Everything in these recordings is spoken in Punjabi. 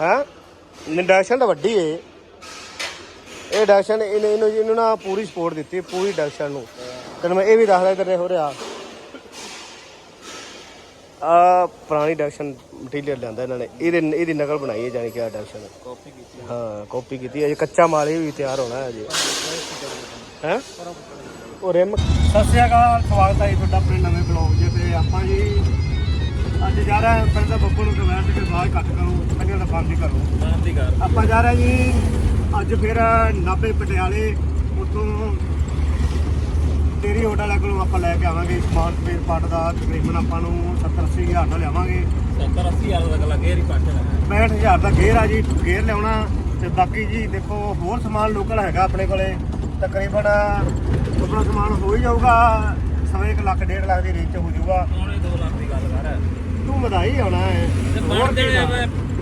ਹਾਂ? ਇੰਡਕਸ਼ਨ ਤਾਂ ਵੱਡੀ ਏ। ਇਹ ਡਕਸ਼ਨ ਇਹਨੇ ਇਹਨੂੰ ਇਹਨੂੰ ਨਾ ਪੂਰੀ ਸਪੋਰਟ ਦਿੱਤੀ ਪੂਰੀ ਡਕਸ਼ਨ ਨੂੰ। ਤੈਨੂੰ ਮੈਂ ਇਹ ਵੀ ਦੱਸਦਾ ਇੱਧਰ ਹੋ ਰਿਹਾ। ਆ ਪੁਰਾਣੀ ਡਕਸ਼ਨ ਮਟੀਰੀਅਲ ਲਿਆਂਦਾ ਇਹਨਾਂ ਨੇ। ਇਹਦੇ ਇਹਦੀ ਨਕਲ ਬਣਾਈ ਹੈ ਜਾਨੀ ਕਿ ਆ ਡਕਸ਼ਨ ਕਾਪੀ ਕੀਤੀ ਹਾਂ ਕਾਪੀ ਕੀਤੀ ਹੈ ਅਜੇ ਕੱਚਾ ਮਾਲ ਇਹ ਵੀ ਤਿਆਰ ਹੋਣਾ ਹੈ ਅਜੇ। ਹੈ? ਉਹ ਰਿਮ ਸਤਿ ਸ਼੍ਰੀ ਅਕਾਲ ਸਵਾਗਤ ਹੈ ਜੀ ਤੁਹਾਡਾ ਆਪਣੇ ਨਵੇਂ ਬਲੌਗ ਜੇ ਤੇ ਆਪਾਂ ਜੀ ਅੱਜ ਜਾ ਰਹੇ ਪਹਿਲਾਂ ਬੱਬੂ ਨੂੰ ਕਮੈਂਟ ਕੇ ਬਾਅਦ ਕੱਟ ਕਰੋ ਪਹਿਲਾਂ ਤਾਂ ਬੰਦ ਹੀ ਕਰੋ। ਦੀ ਆਪਾਂ ਜਾ ਰਹੇ ਜੀ ਅੱਜ ਫਿਰ ਨਾਭੇ ਪਟਿਆਲੇ ਉੱਥੋਂ ਤੇਰੀ ਹੋਟਲ ਵਾਲੇ ਕੋਲੋਂ ਆਪਾਂ ਲੈ ਕੇ ਆਵਾਂਗੇ ਸਮਾਨ ਸਪੇਅਰ ਪਾਰਟ ਦਾ ਤਕਰੀਬਨ ਆਪਾਂ ਨੂੰ 70 80 ਹਜ਼ਾਰ ਦਾ ਲਿਆਵਾਂਗੇ। 70 80 ਹਜ਼ਾਰ ਦਾ ਲੱਗੇ ਰੀ ਪੱਟ ਹੈ। 65000 ਦਾ ਗੇਅਰ ਆ ਜੀ ਗੇਅਰ ਲਿਆਉਣਾ। ਤੇ ਬਾਕੀ ਜੀ ਦੇਖੋ ਹੋਰ ਸਮਾਨ ਲੋਕਲ ਹੈਗਾ ਆਪਣੇ ਕੋਲੇ। ਤਕਰੀਬਨ ਆਪਣਾ ਸਮਾਨ ਹੋ ਹੀ ਜਾਊਗਾ ਸਵਾ ਇੱਕ ਲੱਖ ਡੇਢ ਲੱਖ ਦੀ ਰੇਂਜ ਚ ਹੋ ਜਾਊਗਾ। ਉਹਨੇ 2 ਲੱਖ ਦੀ ਗੱਲ ਕਰ ਤੂੰ ਵਧਾਈ ਆਉਣਾ ਹੈ। ਤੇ ਹੋਰ ਬਾਹਰ ਦੇ?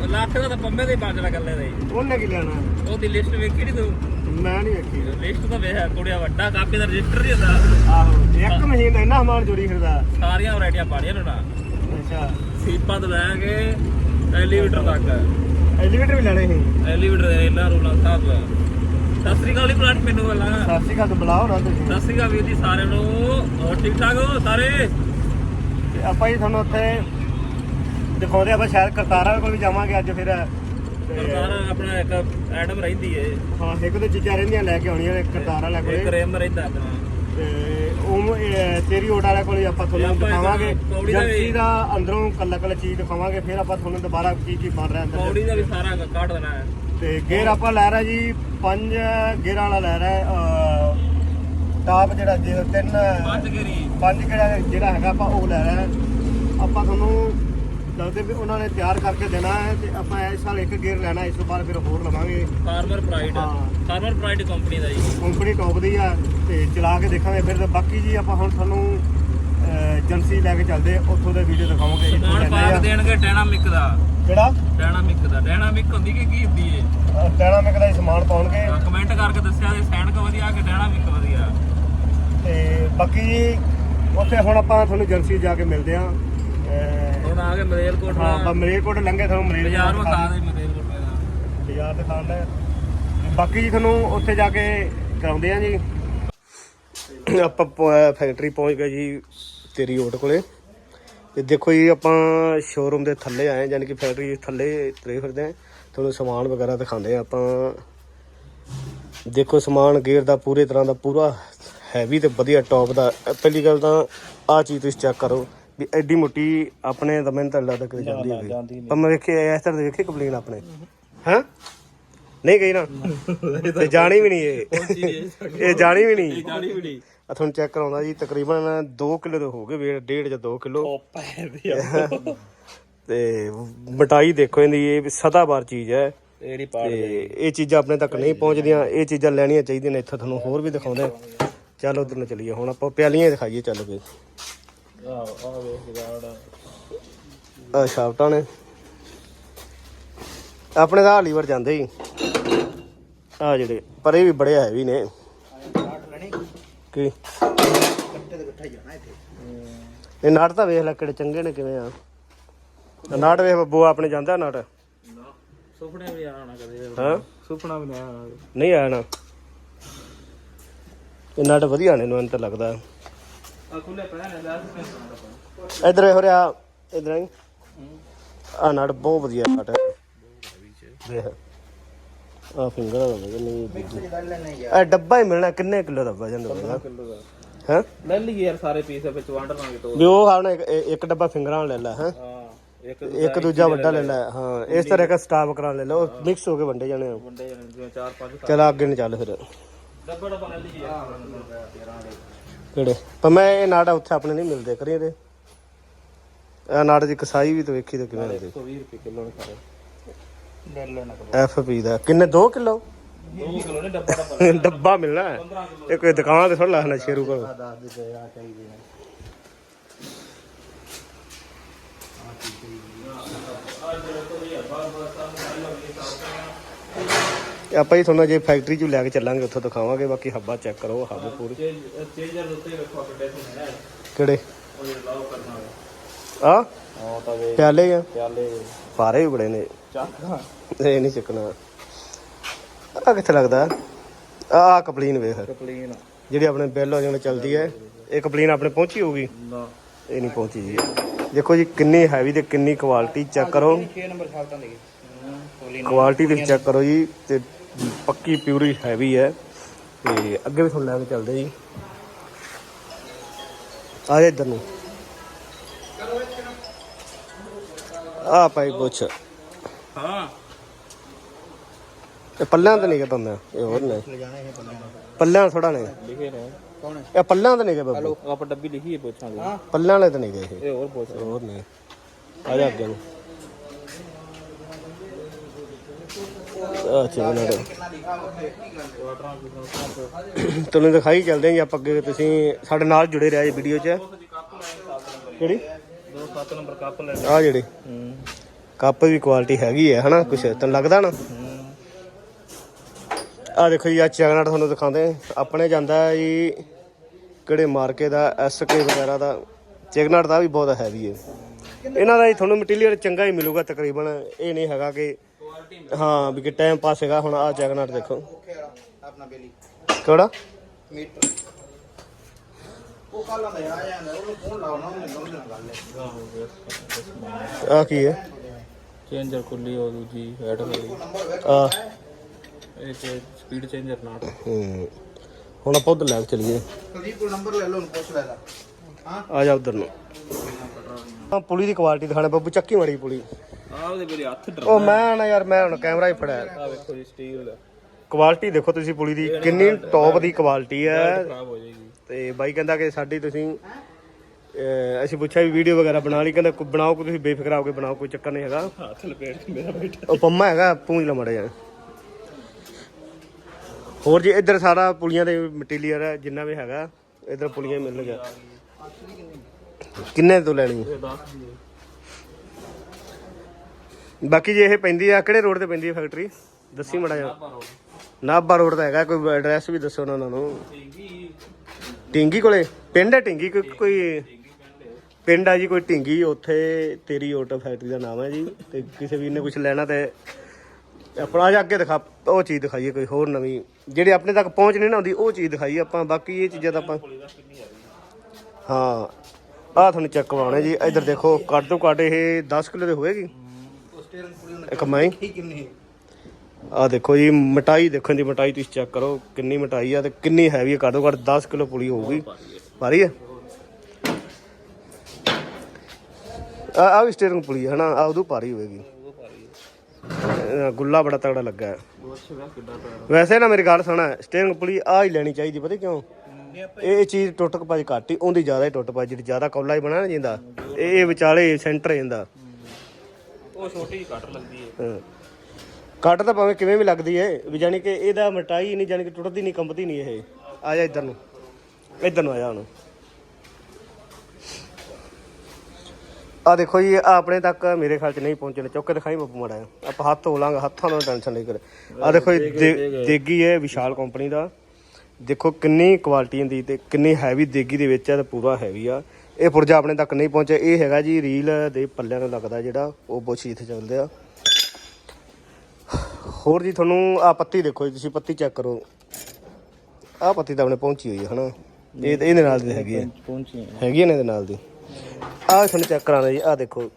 ਲੱਖ ਦਾ ਤਾਂ ਪੰਮੇ ਦੇ ਬਚ ਲਾ ਗੱਲੇ ਦੇ। ਉਹਨੇ ਕੀ ਲੈਣਾ? ਉਹਦੀ ਲਿਸਟ ਵੇਖੀ ਨਹੀਂ ਤੂੰ? ਮੈਂ ਨਹੀਂ ਵੇਖੀ। ਲਿਸਟ ਤਾਂ ਵੇਖ ਕੁੜੀਆ ਵੱਡਾ ਕਾਪੀ ਦਾ ਰਜਿਸਟਰ ਨਹੀਂ ਹੁੰਦਾ। ਆਹੋ ਇੱਕ ਮਸ਼ੀਨ ਦਾ ਇੰਨਾ ਸਮਾਨ ਜੁੜੀ ਫਿਰਦਾ। ਸਾਰੀਆਂ ਵੈਰਾਈਟੀਆਂ ਪਾੜੀਆਂ ਨੇ ਨਾ। ਅੱਛਾ। ਸੀਪਾਂ ਤੋਂ ਲੈ ਕੇ ਐਲੀਵੇਟਰ ਤੱਕ। ਐਲੀਵੇਟਰ ਵੀ ਲੈਣੇ ਸੀ। ਐਲੀਵੇਟਰ ਇਹਨਾਂ ਰੂਲਾਂ ਸਭ। ਸਤਿ ਸ੍ਰੀ ਅਕਾਲ ਜੀ ਪਲਾਟ ਮੈਨੂੰ ਵਾਲਾ ਸਤਿ ਸ਼੍ਰੀ ਅਕਾਲ ਤੋਂ ਬੁਲਾਓ ਨਾ ਤੁਸੀਂ। ਸਤਿ ਸ੍ਰੀ ਅਕਾਲ ਵੀਰ ਜੀ ਸਾਰਿਆਂ ਨੂੰ। ਹੋਰ ਠੀਕ ਠਾਕ ਹੋ ਸਾਰੇ? ਤੇ ਆਪਾਂ ਜੀ ਤੁਹਾਨੂੰ ਉੱਥੇ ਦਿਖਾਉਂਦੇ ਆਪਾਂ ਸ਼ਾਇਦ ਕਰਤਾਰਾ ਕੋਲ ਵੀ ਜਾਵਾਂਗੇ ਅੱਜ ਫਿਰ ਸਰਦਾਰ ਆਪਣਾ ਇੱਕ ਐਡਮ ਰਹਿੰਦੀ ਏ। ਹਾਂ ਇੱਕ ਦੋ ਚੀਜ਼ਾਂ ਰਹਿੰਦੀਆਂ ਲੈ ਕੇ ਆਉਣੀਆਂ ਨੇ ਕਰਤਾਰਾ ਲੈ ਇੱਕ ਕੋਲੇ ਰੇਮ ਰਹਿੰਦਾ ਆਪਣਾ। ਤੇ ਉਹ ਤੇਰੀ ਓਟ ਵਾਲੇ ਕੋਲ ਆਪਾਂ ਤੁਹਾਨੂੰ ਇੱਕ ਦਿਖਾਵਾਂਗੇ। ਜੰਸੀ ਦਾ ਅੰਦਰੋਂ ਕੱਲਾ ਕੱਲਾ ਚੀਜ਼ ਦਿਖਾਵਾਂਗੇ ਫਿਰ ਆਪਾਂ ਤੁਹਾਨੂੰ ਦੁਬਾਰਾ ਕੀ ਕੀ ਬਣ ਰਿਹਾ ਅੰਦਰ। ਪੌੜੀ ਦਾ ਵੀ ਸਾਰਾ ਕੱਢ ਦੇਣਾ ਹੈ। ਤੇ ਗੇਅਰ ਆਪਾਂ ਲੈ ਰਿਹਾ ਜੀ ਪੰਜ ਗੇਅਰਾਂ ਵਾਲਾ ਲੈ ਰਿਹਾ ਟਾਪ ਜਿਹੜਾ ਗੇਅਰ ਤਿੰਨ ਪੰਜ ਗੇਰੀ ਪੰਜ ਕਿਹੜਾ ਜਿਹੜਾ ਹੈਗਾ ਆਪਾਂ ਉਹ ਲੈ ਰਹੇ। ਆਪਾਂ ਤੁਹਾਨੂੰ ਦੱਸਦੇ ਵੀ ਉਹਨਾਂ ਨੇ ਤਿਆਰ ਕਰਕੇ ਦੇਣਾ ਹੈ ਤੇ ਆਪਾਂ ਇਸ ਸਾਲ ਇੱਕ ਗੇਅਰ ਲੈਣਾ ਇਸ ਤੋਂ ਬਾਅਦ ਫਿਰ ਹੋਰ ਲਵਾਂਗੇ। ਫਾਰਮਰ ਪ੍ਰਾਈਡ ਹਾਂ। ਫਾਰਮਰ ਪ੍ਰਾਈਡ ਕੰਪਨੀ ਦਾ ਜੀ। ਕੰਪਨੀ ਟੌਪ ਦੀ ਆ ਤੇ ਚਲਾ ਕੇ ਦੇਖਾਂਗੇ ਫਿਰ। ਤੇ ਬਾਕੀ ਜੀ ਆਪਾਂ ਹੁਣ ਤੁਹਾਨੂੰ ਏਜੰਸੀ ਲੈ ਕੇ ਚੱਲਦੇ ਆ, ਉੱਥੋਂ ਦੇ ਵੀਡੀਓ ਦਿਖਾਵਾਂਗੇ ਇੱਥੋਂ ਸਮਾਨ ਲੈਂਦੇ ਪਾ ਕੇ ਆ। ਦੇਣਗੇ ਡਾਇਨਾਮਿਕ ਦਾ। ਕਿਹੜਾ? ਡਾਇਨਾਮਿਕ ਦਾ। ਡਾਇਨਾਮਿਕ ਹੁੰਦੀ ਕਿ ਕੀ ਹੁੰਦੀ ਏ? ਡਾਇਨਾਮਿਕ ਦਾ ਹੀ ਸਮਾਨ ਪਾਉਣਗੇ। ਕਮੈਂਟ ਕਰਕੇ ਦੱਸਿਆ ਜੇ ਸੈਨਕ ਵਧੀਆ ਕਿ ਡਾਇਨਾਮਿਕ ਵਧੀਆ। ਤੇ ਬਾਕੀ ਜੀ ਉੱਥੇ ਹੁਣ ਆਪਾਂ ਤੁਹਾਨੂੰ ਏਜੰਸੀ ਜਾ ਕੇ ਮਿਲਦੇ ਆ ਆ ਗਏ ਮਰੇਲਕੋਟ ਹਾਂ ਆਪਾਂ ਮਰੇਲਕੋਟ ਲੰਘੇ ਤੁਹਾਨੂੰ ਮਰੇਲਕੋਟ ਬਾਜ਼ਾਰ ਦਿਖਾ- ਵਖਾ ਦੇ ਮਰੇਲਕੋਟ ਦਾ ਬਾਜ਼ਾਰ ਦਿਖਾਉਣ ਦਾ। ਬਾਕੀ ਜੀ ਤੁਹਾਨੂੰ ਉੱਥੇ ਜਾ ਕੇ ਕਰਾਉਂਦੇ ਆ ਜੀ। ਆਪਾਂ ਫੈਕਟਰੀ ਪਹੁੰਚ ਗਏ ਜੀ ਤੇਰੀ ਓਟ ਕੋਲੇ। ਤੇ ਦੇਖੋ ਜੀ ਆਪਾਂ ਸ਼ੋਰੂਮ ਦੇ ਥੱਲੇ ਆਏ ਯਾਨੀ ਕਿ ਫੈਕਟਰੀ ਥੱਲੇ ਤੁਰੇ ਫਿਰਦੇ ਆ। ਤੁਹਾਨੂੰ ਸਮਾਨ ਵਗੈਰਾ ਦਿਖਾਉਂਦੇ ਆ ਆਪਾਂ। ਦੇਖੋ ਸਮਾਨ ਗੇਅਰ ਦਾ ਪੂਰੇ ਤਰ੍ਹਾਂ ਦਾ ਪੂਰਾ ਹੈਵੀ ਤੇ ਵਧੀਆ ਟੌਪ ਦਾ। ਪਹਿਲੀ ਗੱਲ ਤਾਂ ਆ ਚੀਜ਼ ਤੁਸੀਂ ਚੈੱਕ ਕਰੋ। ਵੀ ਐਡੀ ਮੋਟੀ ਆਪਣੇ ਤਾਂ ਮੈਨੂੰ ਤਾਂ ਲੱਗਦਾ ਕਿ ਜਾਂਦੀ ਹੋਵੇ। ਪਰ ਮੈਂ ਵੇਖੇ ਇਸ ਤਰ੍ਹਾਂ ਦੇ ਵੇਖੇ ਕੰਪਲੇਨ ਆਪਣੇ। ਹਾਂ? ਨਹੀਂ ਗਈ ਨਾ। ਤੇ ਜਾਣੀ ਵੀ ਨਹੀਂ ਇਹ। ਇਹ ਜਾਣੀ ਵੀ ਨਹੀਂ। ਜਾਣੀ ਵੀ ਨਹੀਂ ਆ ਤੁਹਾਨੂੰ ਚੈੱਕ ਕਰਾਉਂਦਾ ਜੀ ਤਕਰੀਬਨ 2 ਕਿਲੋ ਦੇ ਹੋ ਗਏ weight ਡੇਢ ਜਾਂ 2 ਕਿਲੋ। ਤੇ ਮਟਾਈ ਦੇਖੋ ਇਹਦੀ ਇਹ ਸਦਾਬਾਰ ਚੀਜ਼ ਹੈ। ਪਾੜ ਇਹ ਚੀਜ਼ਾਂ ਆਪਣੇ ਤੱਕ ਨਹੀਂ ਪਹੁੰਚਦੀਆਂ ਇਹ ਚੀਜ਼ਾਂ ਲੈਣੀਆਂ ਚਾਹੀਦੀਆਂ ਨੇ। ਇੱਥੇ ਤੁਹਾਨੂੰ ਹੋਰ ਵੀ ਦਿਖਾਉਂਦੇ। ਚੱਲ ਉਧਰ ਨੂੰ ਚੱਲੀਏ ਹੁਣ ਆਪਾਂ ਪਿਆਲੀਆਂ ਦਿਖਾਈਏ ਚੱਲ ਪਏ ਆਹ ਵੇਖ ਆ ਸ਼ਾਫਟਾਂ ਨੇ। ਆਪਣੇ ਜਾਂਦੇ ਹੀ। ਆ ਜਿਹੜੇ ਪਰ ਇਹ ਵੀ ਬੜੇ ਹੈਵੀ ਨੇ। ਕੀ? ਇਹ ਨਾਟ ਤਾਂ ਵੇਖ ਲੈ ਕਿਹੜੇ ਚੰਗੇ ਨੇ ਕਿਵੇਂ ਆ। ਨਾਟ ਵੇਖ ਬੱਬੂ ਆਪਣੇ ਜਾਂਦਾ ਨਾਟ? ਸੁਪਨੇ ਵੀ ਆਣਾ ਕਦੇ ਹਾਂ? ਸੁਪਨਾ ਵੀ ਨਹੀਂ ਆਣਾ ਨਹੀਂ ਨਾ। ਇਹ ਨਾਟ ਵਧੀਆ ਨੇ ਮੈਨੂੰ ਤਾਂ ਲੱਗਦਾ। ਨੇ ਇਧਰ ਹੋ ਰਿਹਾ ਇਧਰ ਆਈ। ਆ ਨਾਟ ਬਹੁਤ ਵਧੀਆ ਨਾਟ ਹੈ। ਵੇਖ। ਆ ਫਿੰਗਰ ਗਿਆ ਨਹੀਂ ਇਹ ਡੱਬਾ ਹੀ ਮਿਲਣਾ ਕਿੰਨੇ ਕਿਲੋ ਦਾ ਵਜਨ ਦਾ। ਹੈ? ਲੈ ਲਈ ਯਾਰ ਸਾਰੇ ਪੀਸ ਵਿੱਚ ਵੰਡ ਲਾਂਗੇ ਤੋ ਵੀ ਉਹ ਹਾਂ ਇੱਕ ਇੱਕ ਡੱਬਾ ਫਿੰਗਰਾਂ ਲੈ ਲੈ ਹੈ? ਇੱਕ ਦੂਜਾ ਵੱਡਾ ਲੈ ਲੈ ਹਾਂ। ਇਸ ਤਰ੍ਹਾਂ ਦਾ ਸਟਾਫ ਕਰਾ ਲੈ ਲਓ ਮਿਕਸ ਹੋ ਕੇ ਵੰਡੇ ਜਾਣੇ ਆ। ਵੰਡੇ ਜਾਣੇ ਚਾਰ ਪੰਜ ਚਲ ਅੱਗੇ ਨੂੰ ਚੱਲ ਫਿਰ। ਡੱਬਾ ਡੱਬਾ ਲੈ ਲਈ ਯਾਰ। ਕਿਹੜੇ? ਪਰ ਮੈਂ ਇਹ ਨਾਟਾ ਉੱਥੇ ਆਪਣੇ ਨਹੀਂ ਮਿਲਦੇ ਕਰੀ ਇਹਦੇ ਇਹ ਨਾਟ ਦੀ ਕਸਾਈ ਵੀ ਤਾਂ ਵੇਖੀ ਤੇ ਕਿਵੇਂ ਹੁੰਦੀ 120 ਰੁਪਏ ਕਿਲੋ ਨੇ ਲੈ ਲੈਣਾ ਐਫ ਪੀ ਦਾ। ਕਿੰਨੇ? 2 ਕਿਲੋ? 2 ਕਿਲੋ ਨੇ ਡੱਬਾ ਡੱਬਾ ਡੱਬਾ ਮਿਲਣਾ। ਹੈ। ਇਹ ਕੋਈ ਦੁਕਾਨ ਤੇ ਥੋੜਾ ਲਾਣਾ ਸ਼ੇਰੂ ਕੋਲ। ਆਪਾਂ ਹੀ ਤੁਹਾਨੂੰ ਜੇ ਫੈਕਟਰੀ ਚ ਲੈ ਕੇ ਚੱਲਾਂਗੇ ਉੱਥੋਂ ਦਿਖਾਵਾਂਗੇ ਬਾਕੀ ਹੱਬਾ ਚੈੱਕ ਕਰੋ ਹੱਬ ਪੂਰੀ। ਚੇਂਜਰ ਦੇ ਉੱਤੇ ਕਿੱਡੇ ਕਿਹੜੇ? ਉਹ ਜਿਹੜਾ ਲਾਓ ਕਰਨਾ ਆ? ਹਾਂ ਤਾਂ ਵੇ ਪਿਆਲੇ ਆ? ਪਿਆਲੇ। ਵੀ ਬੜੇ ਨੇ। ਚੱਕ ਇਹ ਨਹੀਂ ਚੱਕਣਾ। ਆ ਕਿੱਥੇ ਲੱਗਦਾ? ਆ ਕਪਲੀਨ ਵੇਖ। ਪਲੇਨ ਜਿਹੜੀ ਆਪਣੇ ਬੈਲ ਜਿਵੇਂ ਚੱਲਦੀ ਹੈ ਇਹ ਕਪਲੀਨ ਆਪਣੇ ਪਹੁੰਚੀ ਹੋਊਗੀ? ਨਾ। ਇਹ ਨਹੀਂ ਪਹੁੰਚੀ ਜੀ। ਦੇਖੋ ਜੀ ਕਿੰਨੀ ਹੈਵੀ ਤੇ ਕਿੰਨੀ ਕੁਆਲਿਟੀ ਚੈੱਕ ਕਰੋ। 6 ਨੰਬਰ ਸ਼ਾਲਟਾਂ ਦੇ ਪਲੇਨ ਕੁਆਲਿਟੀ ਤੁਸੀਂ ਚੈੱਕ ਕਰੋ ਜੀ ਤੇ ਪੱਕੀ ਪਿਊਰੀ ਹੈਵੀ ਹੈ। ਤੇ ਅੱਗੇ ਵੀ ਤੁਹਾਨੂੰ ਲੈ ਕੇ ਚੱਲਦੇ ਜੀ। ਆ ਜਾ ਇੱਧਰ ਨੂੰ। ਆ ਭਾਈ ਪੁੱਛ। ਹਾਂ। ਇਹ ਪੱਲਿਆਂ ਤੇ ਨਹੀਂ ਕਿ ਬੰਦਾ। ਇਹ ਹੋਰ ਨੇ। ਪੱਲਿਆਂ ਥੋੜਾ ਨੇ। ਲਿਖੇ ਨੇ ਕੌਣ ਇਹ ਪੱਲਿਆਂ ਤੇ ਨਹੀਂ ਕਿ ਬੱਬੂ। ਆਪਾਂ ਡੱਬੀ ਲਿਖੀ ਹੈ ਪੁੱਛਾਂਗੇ। ਪੱਲਿਆਂ ਵਾਲੇ ਤੇ ਨਹੀਂ ਗਏ ਇਹ। ਹੋਰ ਪੁੱਛ। ਹੋਰ ਨੇ। ਆ ਜਾ ਅੱਗੇ ਨੂੰ। ਤੁਹਾਨੂੰ ਦਿਖਾਈ ਚੱਲਦੇ ਜੀ ਆਪਾਂ ਅੱਗੇ, ਤੁਸੀਂ ਸਾਡੇ ਨਾਲ ਜੁੜੇ ਰਿਹਾ ਜੀ ਵੀਡੀਓ 'ਚ। ਕਿਹੜੀ? ਦੋ ਸੱਤ ਨੰਬਰ ਕੱਪ ਲੈ ਆ ਜਿਹੜੇ। ਕੱਪ ਦੀ ਕੁਆਲਿਟੀ ਹੈਗੀ ਹੈ ਹਨਾ, ਕੁਛ ਤੈਨੂੰ ਲੱਗਦਾ ਨਾ? ਆ ਦੇਖੋ ਜੀ ਆ ਚੈਗਨਾਟ ਤੁਹਾਨੂੰ ਦਿਖਾਉਂਦੇ ਆਪਣੇ ਜਾਂਦਾ ਜੀ ਕਿਹੜੇ ਮਾਰਕੇ ਦਾ ਐਸਕੇ ਵਗੈਰਾ ਦਾ। ਚੈਗਨਾਟ ਦਾ ਵੀ ਬਹੁਤ ਹੈਵੀ ਹੈ ਇਹਨਾਂ ਦਾ ਜੀ ਤੁਹਾਨੂੰ ਮਟੀਰੀਅਲ ਚੰਗਾ ਹੀ ਮਿਲੂਗਾ, ਤਕਰੀਬਨ। ਇਹ ਨਹੀਂ ਹੈਗਾ ਕਿ ਹਾਂ ਵੀ ਕਿ ਟਾਈਮ ਪਾਸ ਹੈਗਾ ਹੁਣ ਆ ਚੈਗਨਾਟ ਦੇਖੋ। ਆਪਣਾ ਬੇਲੀ ਕਿਹੜਾ? ਮੀਟਰ ਉਹ ਕੱਲ ਆਂਦਾ ਆ ਜਾਂਦਾ ਉਹਨੂੰ ਫੋਨ ਲਾਉਣਾ ਉਹਨੇ ਲਾਉਣ ਨਾਲ ਗੱਲ ਹੈ ਆ ਕੀ ਹੈ? ਚੇਂਜਰ ਕੁੱਲੀ ਉਹ ਦੂਜੀ ਹੈਡ ਵਾਲੀ ਆ ਇਹ ਸਪੀਡ ਚੇਂਜਰ ਨਾਲ। ਹੂੰ। ਹੁਣ ਆਪਾਂ ਉਧਰ ਲੈ ਕੇ ਚੱਲੀਏ। ਕੁਲਦੀਪ ਕੋਲ ਨੰਬਰ ਲੈ ਲਓ ਉਹਨੂੰ ਪੁੱਛ ਲੈ। ਹਾਂ? ਆ ਜਾ ਉਧਰ ਨੂੰ। ਆ ਪੁਲੀ ਦੀ ਕੁਆਲਿਟੀ ਦਿਖਾਣਾ ਬੱਬੂ ਚੱਕੀ ਮਾੜੀ ਪੁਲੀ। ਆਹ ਉਹਦੇ ਮੇਰੇ ਹੱਥ ਡਰ ਉਹ ਮੈਂ ਨਾ ਯਾਰ ਮੈਂ ਹੁਣ ਕੈਮਰਾ ਹੀ ਫੜਿਆ। ਆ ਵੇਖੋ ਜੀ ਸਟੀਲ ਕੁਆਲਿਟੀ ਦੇਖੋ ਤੁਸੀਂ ਪੁਲੀ ਦੀ ਕਿੰਨੀ ਟੌਪ ਦੀ ਕੁਆਲਿਟੀ ਹੈ। ਖਰਾਬ ਹੋ ਜਾਏਗੀ। ਤੇ ਬਾਈ ਕਹਿੰਦਾ ਕਿ ਸਾਡੀ ਤੁਸੀਂ ਅਸੀਂ ਪੁੱਛਿਆ ਵੀ ਵੀਡੀਓ ਵਗੈਰਾ ਬਣਾ ਲਈ ਕਹਿੰਦਾ ਬਣਾਓ ਕੋਈ ਤੁਸੀਂ ਬੇਫਿਕਰ ਹੋ ਕੇ ਬਣਾਓ ਕੋਈ ਚੱਕਰ ਨਹੀਂ ਹੈਗਾ। ਹੱਥ ਲਪੇਟ ਕੇ ਮੇਰਾ ਬੇਟਾ। ਉਹ ਪੰਮਾ ਹੈਗਾ ਪੂੰਝ ਲਾ ਮੜਾ ਜਾ ਹੋਰ ਜੀ ਇੱਧਰ ਸਾਰਾ ਪੁਲੀਆਂ ਦੇ ਮਟੀਰੀਅਲ ਹੈ ਜਿੰਨਾ ਵੀ ਹੈਗਾ ਇੱਧਰ ਪੁਲੀਆਂ ਮਿਲ ਗਿਆ ਕਿੰਨੇ ਤੋਂ ਲੈਣੀ ਇਹ ਬਾਕੀ ਜੇ ਇਹ ਪੈਂਦੀ ਆ, ਕਿਹੜੇ ਰੋਡ ਤੇ ਪੈਂਦੀ ਹੈ ਫੈਕਟਰੀ ਦੱਸੀ ਮੜਾ ਜਾ ਨਾਭਾ ਰੋਡ ਦਾ ਹੈਗਾ, ਕੋਈ ਐਡਰੈਸ ਵੀ ਦੱਸੋ ਉਹਨਾਂ ਨੂੰ। ਟਿੰਗੀ ਕੋਲੇ? ਪਿੰਡ ਹੈ ਟਿੰਗੀ? ਕੋਈ ਕੋਈ ਪਿੰਡ ਆ ਜੀ, ਕੋਈ ਢਿੰਗੀ ਉੱਥੇ, ਤੇਰੀ ਆਟੋ ਫੈਕਟਰੀ ਦਾ ਨਾਮ ਹੈ ਜੀ। ਤੇ ਕਿਸੇ ਵੀਰ ਨੇ ਕੁਝ ਲੈਣਾ ਤੇ ਆਪਣਾ ਅੱਜ ਅੱਗੇ ਦਿਖਾ, ਉਹ ਚੀਜ਼ ਦਿਖਾਈਏ, ਕੋਈ ਹੋਰ ਨਵੀਂ। ਜਿਹੜੇ ਆਪਣੇ ਤੱਕ ਪਹੁੰਚ ਨਹੀਂ ਨਾ ਹੁੰਦੀ ਉਹ ਚੀਜ਼ ਦਿਖਾਈਏ ਆਪਾਂ, ਬਾਕੀ ਇਹ ਚੀਜ਼ਾਂ ਤਾਂ ਆਪਾਂ ਹਾਂ। ਆਹ ਤੁਹਾਨੂੰ ਚੈੱਕ ਕਰਵਾਉਣੇ ਜੀ। ਇੱਧਰ ਦੇਖੋ ਕੱਟ ਤੋਂ ਕੱਟ ਇਹ 10 ਕਿਲੋ ਦੇ ਹੋਏਗੀ? ਇੱਕ ਮੈਂ ਠੀਕ ਨਹੀਂ ਆ ਦੇਖੋ ਜੀ ਮਟਾਈ ਦੇਖਣ ਦੀ ਮਟਾਈ ਤੁਸੀਂ ਚੈੱਕ ਕਰੋ ਕਿੰਨੀ ਮਟਾਈ ਆ ਤੇ ਕਿੰਨੀ ਹੈਵੀ ਹੈ ਘੱਟੋ ਘੱਟ 10 ਕਿਲੋ ਪੁਲੀ ਹੋਊਗੀ। ਭਾਰੀ ਹੈ ਆ ਆ ਵੀ ਸਟੀਅਰਿੰਗ ਪੁਲੀ ਹੈ ਹਨਾ? ਆ ਉਦੋਂ ਭਾਰੀ ਹੋਵੇਗੀ ਅਹ ਗੁੱਲਾ ਬੜਾ ਤਗੜਾ ਲੱਗਾ। ਹੈ। ਵੈਸੇ ਨਾ ਮੇਰੀ ਗੱਲ ਸੁਣਾ ਸਟੀਅਰਿੰਗ ਪੁਲੀ ਆ ਹੀ ਲੈਣੀ ਚਾਹੀਦੀ ਪਤਾ ਕਿਉਂ? ਇਹ ਚੀਜ਼ ਟੁੱਟ ਪਾਜ ਘੱਟ ਹੀ ਉਹਦੀ ਜ਼ਿਆਦਾ ਹੀ ਟੁੱਟ ਪਾਜ ਜਿਹੜੀ ਜ਼ਿਆਦਾ ਕੌਲਾ ਹੀ ਬਣਾ ਨਾ ਜਿੰਦਾ ਇਹ ਇਹ ਵਿਚਾਲੇ ਸੈਂਟਰ ਜਾਂਦਾ। ਉਹ ਛੋਟੀ ਜਿਹੀ ਕੱਟ ਲੱਗਦੀ ਹੈ। ਹਾਂ। ਕੱਟ ਤਾਂ ਭਾਵੇਂ ਕਿਵੇਂ ਵੀ ਲੱਗਦੀ ਏ ਵੀ ਜਾਨੀ ਕਿ ਇਹਦਾ ਮਟਾਈ ਨਹੀਂ ਜਾਨੀ ਕਿ ਟੁੱਟਦੀ ਨਹੀਂ ਕੰਬਦੀ ਨਹੀਂ ਇਹ। ਆ ਜਾ ਇੱਧਰ ਨੂੰ। ਇੱਧਰ ਨੂੰ ਆ ਜਾ ਹੁਣ। ਆ ਦੇਖੋ ਜੀ ਆਹ ਆਪਣੇ ਤੱਕ ਮੇਰੇ ਖਿਆਲ ਚ ਨਹੀਂ ਪਹੁੰਚਣੇ ਚੁੱਕ ਕੇ ਦਿਖਾਈ ਬੱਬੂ ਮਾੜਾ ਜਿਹਾ। ਆਪਾਂ ਹੱਥ ਧੋ ਲਾਂਗੇ ਹੱਥਾਂ ਨਾਲ ਟੈਨਸ਼ਨ ਨਹੀਂ ਕਰ। ਆ ਦੇਖੋ ਜੀ ਦੇ- ਦੇਗੀ ਹੈ ਵਿਸ਼ਾਲ ਕੰਪਨੀ ਦਾ। ਦੇਖੋ ਕਿੰਨੀ ਕੁਆਲਿਟੀ ਦੀ ਤੇ ਕਿੰਨੀ ਹੈਵੀ ਦੇਗੀ ਦੇ ਵਿੱਚ ਹੈ ਤੇ ਪੂਰਾ ਹੈਵੀ ਆ। ਇਹ ਪੁਰਜਾ ਆਪਣੇ ਤੱਕ ਨਹੀਂ ਪਹੁੰਚਿਆ। ਇਹ ਹੈਗਾ ਜੀ ਰੀਲ ਦੇ ਪੱਲਿਆਂ ਨੂੰ ਲੱਗਦਾ ਜਿਹੜਾ ਉਹ ਬੁੱਛ ਇੱਥੇ ਚੱਲਦੇ ਆ। ਹੋਰ ਜੀ ਤੁਹਾਨੂੰ ਆ ਪੱਤੀ ਦੇਖੋ ਜੀ ਤੁਸੀਂ ਪੱਤੀ ਚੈੱਕ ਕਰੋ। ਆ ਪੱਤੀ ਤਾਂ ਆਪਣੇ ਪਹੁੰਚੀ ਹੋਈ ਹੈ ਹਨਾ? ਇਹ ਇਹਦੇ ਨਾਲ ਦੀ ਹੈਗੀ ਹੈ ਪਹੁੰਚੀ ਹੈਗੀ ਨਾ ਇਹਦੇ ਨਾਲ ਦੀ। ਆ ਤੁਹਾਨੂੰ ਚੈੱਕ ਕਰਾਣਾ ਜੀ ਆ ਦੇਖੋ।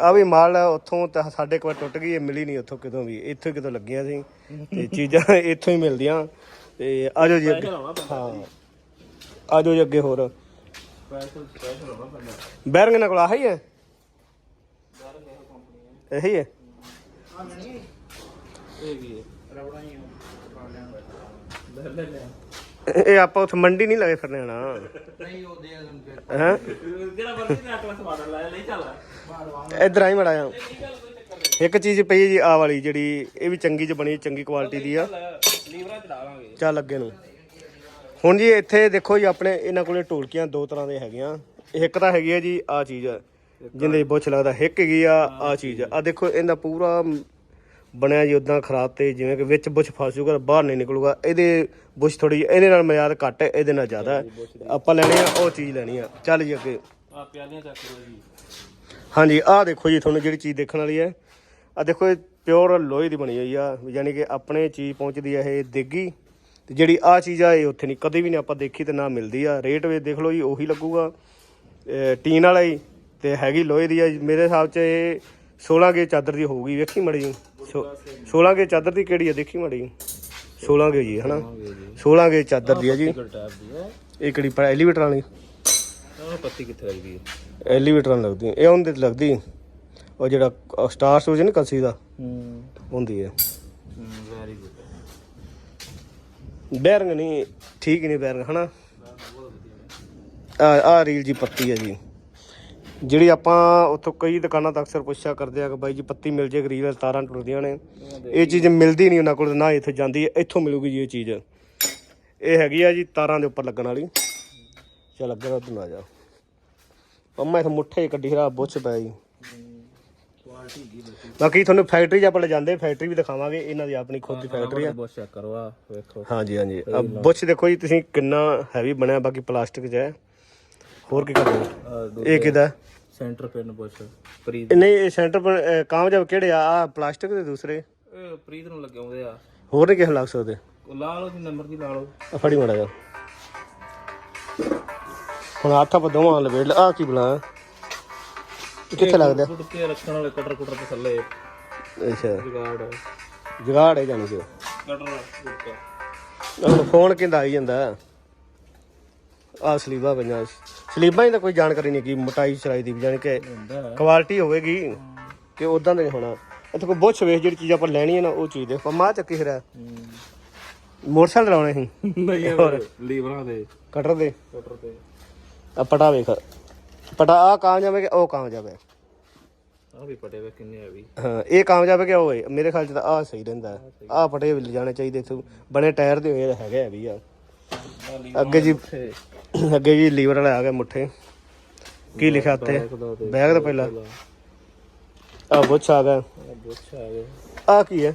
ਆ ਵੀ ਮਾਲ ਉੱਥੋਂ ਤਾਂ ਸਾਡੇ ਕੋਲ ਟੁੱਟ ਗਈ ਇਹ ਮਿਲੀ ਨਹੀਂ ਉੱਥੋਂ ਕਿਤੋਂ ਵੀ। ਇੱਥੋਂ ਕਿਤੋਂ ਲੱਗੀਆਂ ਸੀ। ਤੇ ਚੀਜ਼ਾਂ ਇੱਥੋਂ ਹੀ ਮਿਲਦੀਆਂ। ਤੇ ਆਜੋ ਜੀ ਅੱਗੇ। ਹਾਂ। ਆਜੋ ਜੀ ਅੱਗੇ ਹੋਰ। ਬੈਰਿੰਗ ਨਾਲ ਕੋਲ ਆਹੀ ਹੈ ਇਹੀ ਹੈ। ਇਹ ਆਪਾਂ ਉੱਥੇ ਮੰਡੀ ਨਹੀਂ ਲਗੇ ਫਿਰਨੇ ਹਣਾ। ਨਹੀਂ ਉਹ ਦੇ ਦਿੰਦੇ ਹੈ? ਜਿਹੜਾ ਬੰਦੀ ਨੇ ਅਟਲਸ ਮਾਡਲ ਲਾਇਆ ਨਹੀਂ ਚੱਲ। ਇਧਰ ਆਈ ਮੜਾ ਇੱਕ ਚੀਜ਼ ਪਈ ਹੈ ਜੀ ਆ ਵਾਲੀ ਜਿਹੜੀ ਇਹ ਵੀ ਚੰਗੀ ਚ ਬਣੀ ਚੰਗੀ ਕੁਆਲਿਟੀ ਦੀ ਆ। ਲੀਵਰਾਂ ਲਾਂਗੇ। ਚੱਲ ਅੱਗੇ ਨੂੰ। ਹੁਣ ਜੀ ਇੱਥੇ ਦੇਖੋ ਜੀ ਆਪਣੇ ਇਹਨਾਂ ਕੋਲੇ ਢੋਲਕੀਆਂ ਦੋ ਤਰ੍ਹਾਂ ਦੇ ਹੈਗੀਆਂ। ਇੱਕ ਤਾਂ ਹੈਗੀ ਹੈ ਜੀ ਆ ਚੀਜ਼ ਜਿੰਦੇ ਬੁੱਛ ਲੱਗਦਾ ਹਿੱਕ ਹੈਗੀ ਆ ਆ ਚੀਜ਼ ਆ। ਦੇਖੋ ਇਹਦਾ ਪੂਰਾ ਬਣਿਆ ਜੀ ਉਦਾਂ ਖਰਾਬ ਤੇ ਜਿਵੇਂ ਕਿ ਵਿੱਚ ਬੁੱਛ ਫਸ ਜੂਗਾ ਬਾਹਰ ਨਹੀਂ ਨਿਕਲੂਗਾ। ਇਹਦੇ ਬੁੱਛ ਥੋੜੀ ਇਹਦੇ ਨਾਲ ਮਿਆਦ ਘੱਟ ਹੈ ਇਹਦੇ ਨਾਲ ਜ਼ਿਆਦਾ ਹੈ। ਆਪਾਂ ਲੈਣੀ ਆ ਉਹ ਚੀਜ਼ ਲੈਣੀ ਆ। ਚੱਲ ਜੀ ਅੱਗੇ। ਆ ਪਿਆਲੀਆਂ ਚੱਕ ਲਓ ਜੀ। ਹਾਂਜੀ ਆਹ ਦੇਖੋ ਜੀ ਤੁਹਾਨੂੰ ਜਿਹੜੀ ਚੀਜ਼ ਦੇਖਣ ਵਾਲੀ ਹੈ। ਆ ਦੇਖੋ ਇਹ ਪਿਓਰ ਲੋਹੇ ਦੀ ਬਣੀ ਹੋਈ ਆ ਯਾਨੀ ਕਿ ਆਪਣੇ ਚੀਜ਼ ਪਹੁੰਚਦੀ ਆ ਇਹ ਦੇਗੀ। ਤੇ ਜਿਹੜੀ ਆ ਚੀਜ਼ ਆ ਇਹ ਉੱਥੇ ਨਹੀਂ ਕਦੇ ਵੀ ਨਹੀਂ ਆਪਾਂ ਦੇਖੀ ਤੇ ਨਾ ਮਿਲਦੀ ਆ। ਰੇਟ ਵੀ ਦੇਖ ਲਓ ਜੀ ਉਹੀ ਲੱਗੂਗਾ। ਟੀਨ ਵਾਲਾ ਹੀ ਤੇ ਹੈਗੀ ਲੋਹੇ ਦੀ ਆ ਮੇਰੇ ਹਿਸਾਬ 'ਚ ਇਹ 16 ਗੇ ਚਾਦਰ ਦੀ ਹੋਊਗੀ ਵੇਖੀ ਮੜੀ ਜੀ। 16 ਗੇ ਚਾਦਰ ਦੀ ਕਿਹੜੀ ਆ ਦੇਖੀ ਮੜੀ 16 ਗੇ ਜੀ ਹਨਾ? 16 ਗੇ ਚਾਦਰ ਦੀ ਆ ਜੀ। ਇਹ ਕਿਹੜੀ ਐਲੀਵੇਟਰ ਵਾਲੀ? ਪੱਤੀ ਕਿੱਥੇ ਲੱਗਦੀ ਹੈ ਐਲੀਵੇਟਰ ਨਾਲ ਲੱਗਦੀ ਇਹ ਉਹਦੇ ਤੇ ਲੱਗਦੀ। ਉਹ ਜਿਹੜਾ ਸਟਾਰ ਸੂਜ ਨਹੀਂ ਕਲਸੀ ਦਾ? ਹੂੰ। ਹੁੰਦੀ ਹੈ। ਵੈਰੀ ਗੁੱਡ ਬੈਰਿੰਗ ਨਹੀਂ ਠੀਕ ਨਹੀਂ ਬੈਰਿੰਗ ਹਨਾ? ਆ ਆ ਰੀਲ ਜੀ ਪੱਤੀ ਹੈ ਜੀ। ਜਿਹੜੀ ਆਪਾਂ ਉੱਥੋਂ ਕਈ ਦੁਕਾਨਾਂ ਤੋਂ ਅਕਸਰ ਪੁੱਛਿਆ ਕਰਦੇ ਆ ਕਿ ਬਾਈ ਜੀ ਪੱਤੀ ਮਿਲ ਜੇ ਰੀਲ ਤਾਰਾਂ ਟੁੱਟਦੀਆਂ ਨੇ। ਇਹ ਚੀਜ਼ ਮਿਲਦੀ ਨਹੀਂ ਉਹਨਾਂ ਕੋਲ ਨਾ ਇੱਥੇ ਜਾਂਦੀ ਹੈ ਇੱਥੋਂ ਮਿਲੂਗੀ ਜੀ ਇਹ ਚੀਜ਼। ਇਹ ਹੈਗੀ ਆ ਜੀ ਤਾਰਾਂ ਦੇ ਉੱਪਰ ਲੱਗਣ ਵਾਲੀ। ਚੱਲ ਅੱਗੇ ਵੱਧ ਨਾ ਜਾ। ਪੰਮਾ ਇੱਥੇ ਮੁੱਠੇ ਕੱਢੀ ਖਰਾਬ ਬੁੱਛ ਪੈ ਬਤੀ ਬਾਕੀ ਤੁਹਾਨੂੰ ਫੈਕਟਰੀ 'ਚ ਆਪਾਂ ਲੈ ਜਾਂਦੇ ਫੈਕਟਰੀ ਵੀ ਦਿਖਾਵਾਂਗੇ ਇਹਨਾਂ ਦੀ ਆਪਣੀ ਖੁਦ ਦੀ ਫੈਕਟਰੀ ਆ। ਬਹੁਤ ਚੈੱਕ ਕਰੋ ਆ ਵੇਖੋ। ਹਾਂਜੀ ਹਾਂਜੀ। ਆ ਬੁੱਛ ਦੇਖੋ ਜੀ ਤੁਸੀਂ ਕਿੰਨਾ ਹੈਵੀ ਬਣਿਆ ਬਾਕੀ ਪਲਾਸਟਿਕ 'ਚ ਹੈ। ਹੋਰ ਕੀ ਕਰਦੇ ਇਹ ਕਿਦਾ ਸੈਂਟਰ ਪਿਨ ਬੁਸ਼ ਪ੍ਰੀਤ ਨਹੀਂ ਇਹ ਸੈਂਟਰ ਅਹ, ਕਾਮਯਾਬ ਕਿਹੜੇ ਆ? ਆ ਪਲਾਸਟਿਕ ਦੇ ਦੂਸਰੇ। ਇਹ ਪ੍ਰੀਤ ਨੂੰ ਲੱਗੇ ਆਉਂਦੇ ਆ। ਹੋਰ ਨਹੀਂ ਕਿਸੇ ਲੱਗ ਸਕਦੇ। ਲਾ ਲਓ ਜੀ ਨੰਬਰ ਦੀ ਲਾ ਲਓ। ਆ ਫੜੀ ਮੜਾ ਜਾ ਹੁਣ ਹੱਥ ਆਪਾਂ ਦੋਵਾਂ ਲਵੇੜ ਆ ਕੀ ਬੁਲਾ ਕਿੱਥੇ ਲੱਗਦਾ ਟੁੱਟ ਕੇ ਰੱਖਣ ਵਾਲੇ ਕਟਰ ਕੁਟਰ ਤੇ ਥੱਲੇ। ਅੱਛਾ। ਜਗਾੜ। ਜਗਾੜ ਹੈ ਜਾਨੀ ਕਿ ਕਟਰ ਹੁਣ ਫੋਨ ਕਿੰਦਾ ਆਈ ਜਾਂਦਾ। ਆ ਸਲੀਬਾਂ ਪਈਆਂ ਸਲੀਬਾਂ ਦੀ ਤਾਂ ਕੋਈ ਜਾਣਕਾਰੀ ਨਹੀਂ ਕੀ ਮੋਟਾਈ ਚੜਾਈ ਦੀ ਜਾਣੀ ਕਿ ਹੈ। ਕੁਆਲਿਟੀ ਹੋਵੇਗੀ ਕਿ ਉਦਾਂ ਦਾ ਹੋਣਾ। ਇੱਥੇ ਕੋਈ ਬੁੱਛ ਵੇਖ ਜਿਹੜੀ ਚੀਜ਼ ਆਪਾਂ ਲੈਣੀ ਹੈ ਨਾ ਉਹ ਚੀਜ਼ ਦੇ ਪਮਾ ਚੱਕੀ ਫਿਰਿਆ। ਹੂੰ। ਮੋਟਰਸਾਈਕਲ ਲਾਉਣੇ ਸੀ ਨਹੀਂ ਲੀਵਰਾਂ ਦੇ। ਕਟਰ ਦੇ। ਕਟਰ ਤੇ ਆ ਪਟਾ ਵੇਖ। ਪਟਾ ਆ ਕਾਮਯਾਬ ਹੈ ਕਿ ਉਹ ਕਾਮਯਾਬ ਹੈ? ਆ ਵੀ ਪਟੇ ਵੇ ਕਿੰਨੇ ਆ ਵੀ। ਹਾਂ ਇਹ ਕਾਮਯਾਬ ਹੈ ਕਿ ਉਹ ਹੈ? ਮੇਰੇ ਖਿਆਲ ਚ ਤਾਂ ਆ ਸਹੀ ਰਹਿੰਦਾ ਆ ਪਟੇ ਵੀ ਲਿਜਾਣੇ ਚਾਹੀਦੇ ਇੱਥੋਂ। ਬਣੇ ਟਾਇਰ ਦੇ ਹੋਏ ਹੈਗੇ ਵੀ ਆ। ਆ ਲੀਵਰਾਂ ਅੱਗੇ ਜੀ ਅੱਗੇ ਜੀ ਲੀਵਰ ਵਾਲਾ ਆ ਗਿਆ ਮੁੱਠੇ। ਕੀ ਲਿਖਿਆ ਉੱਤੇ? ਬੈਗ ਦਾ ਪਹਿਲਾਂ। ਆ ਬੁੱਛ ਆ ਗਿਆ। ਆ ਬੁੱਛ ਆ ਆ ਕੀ ਹੈ?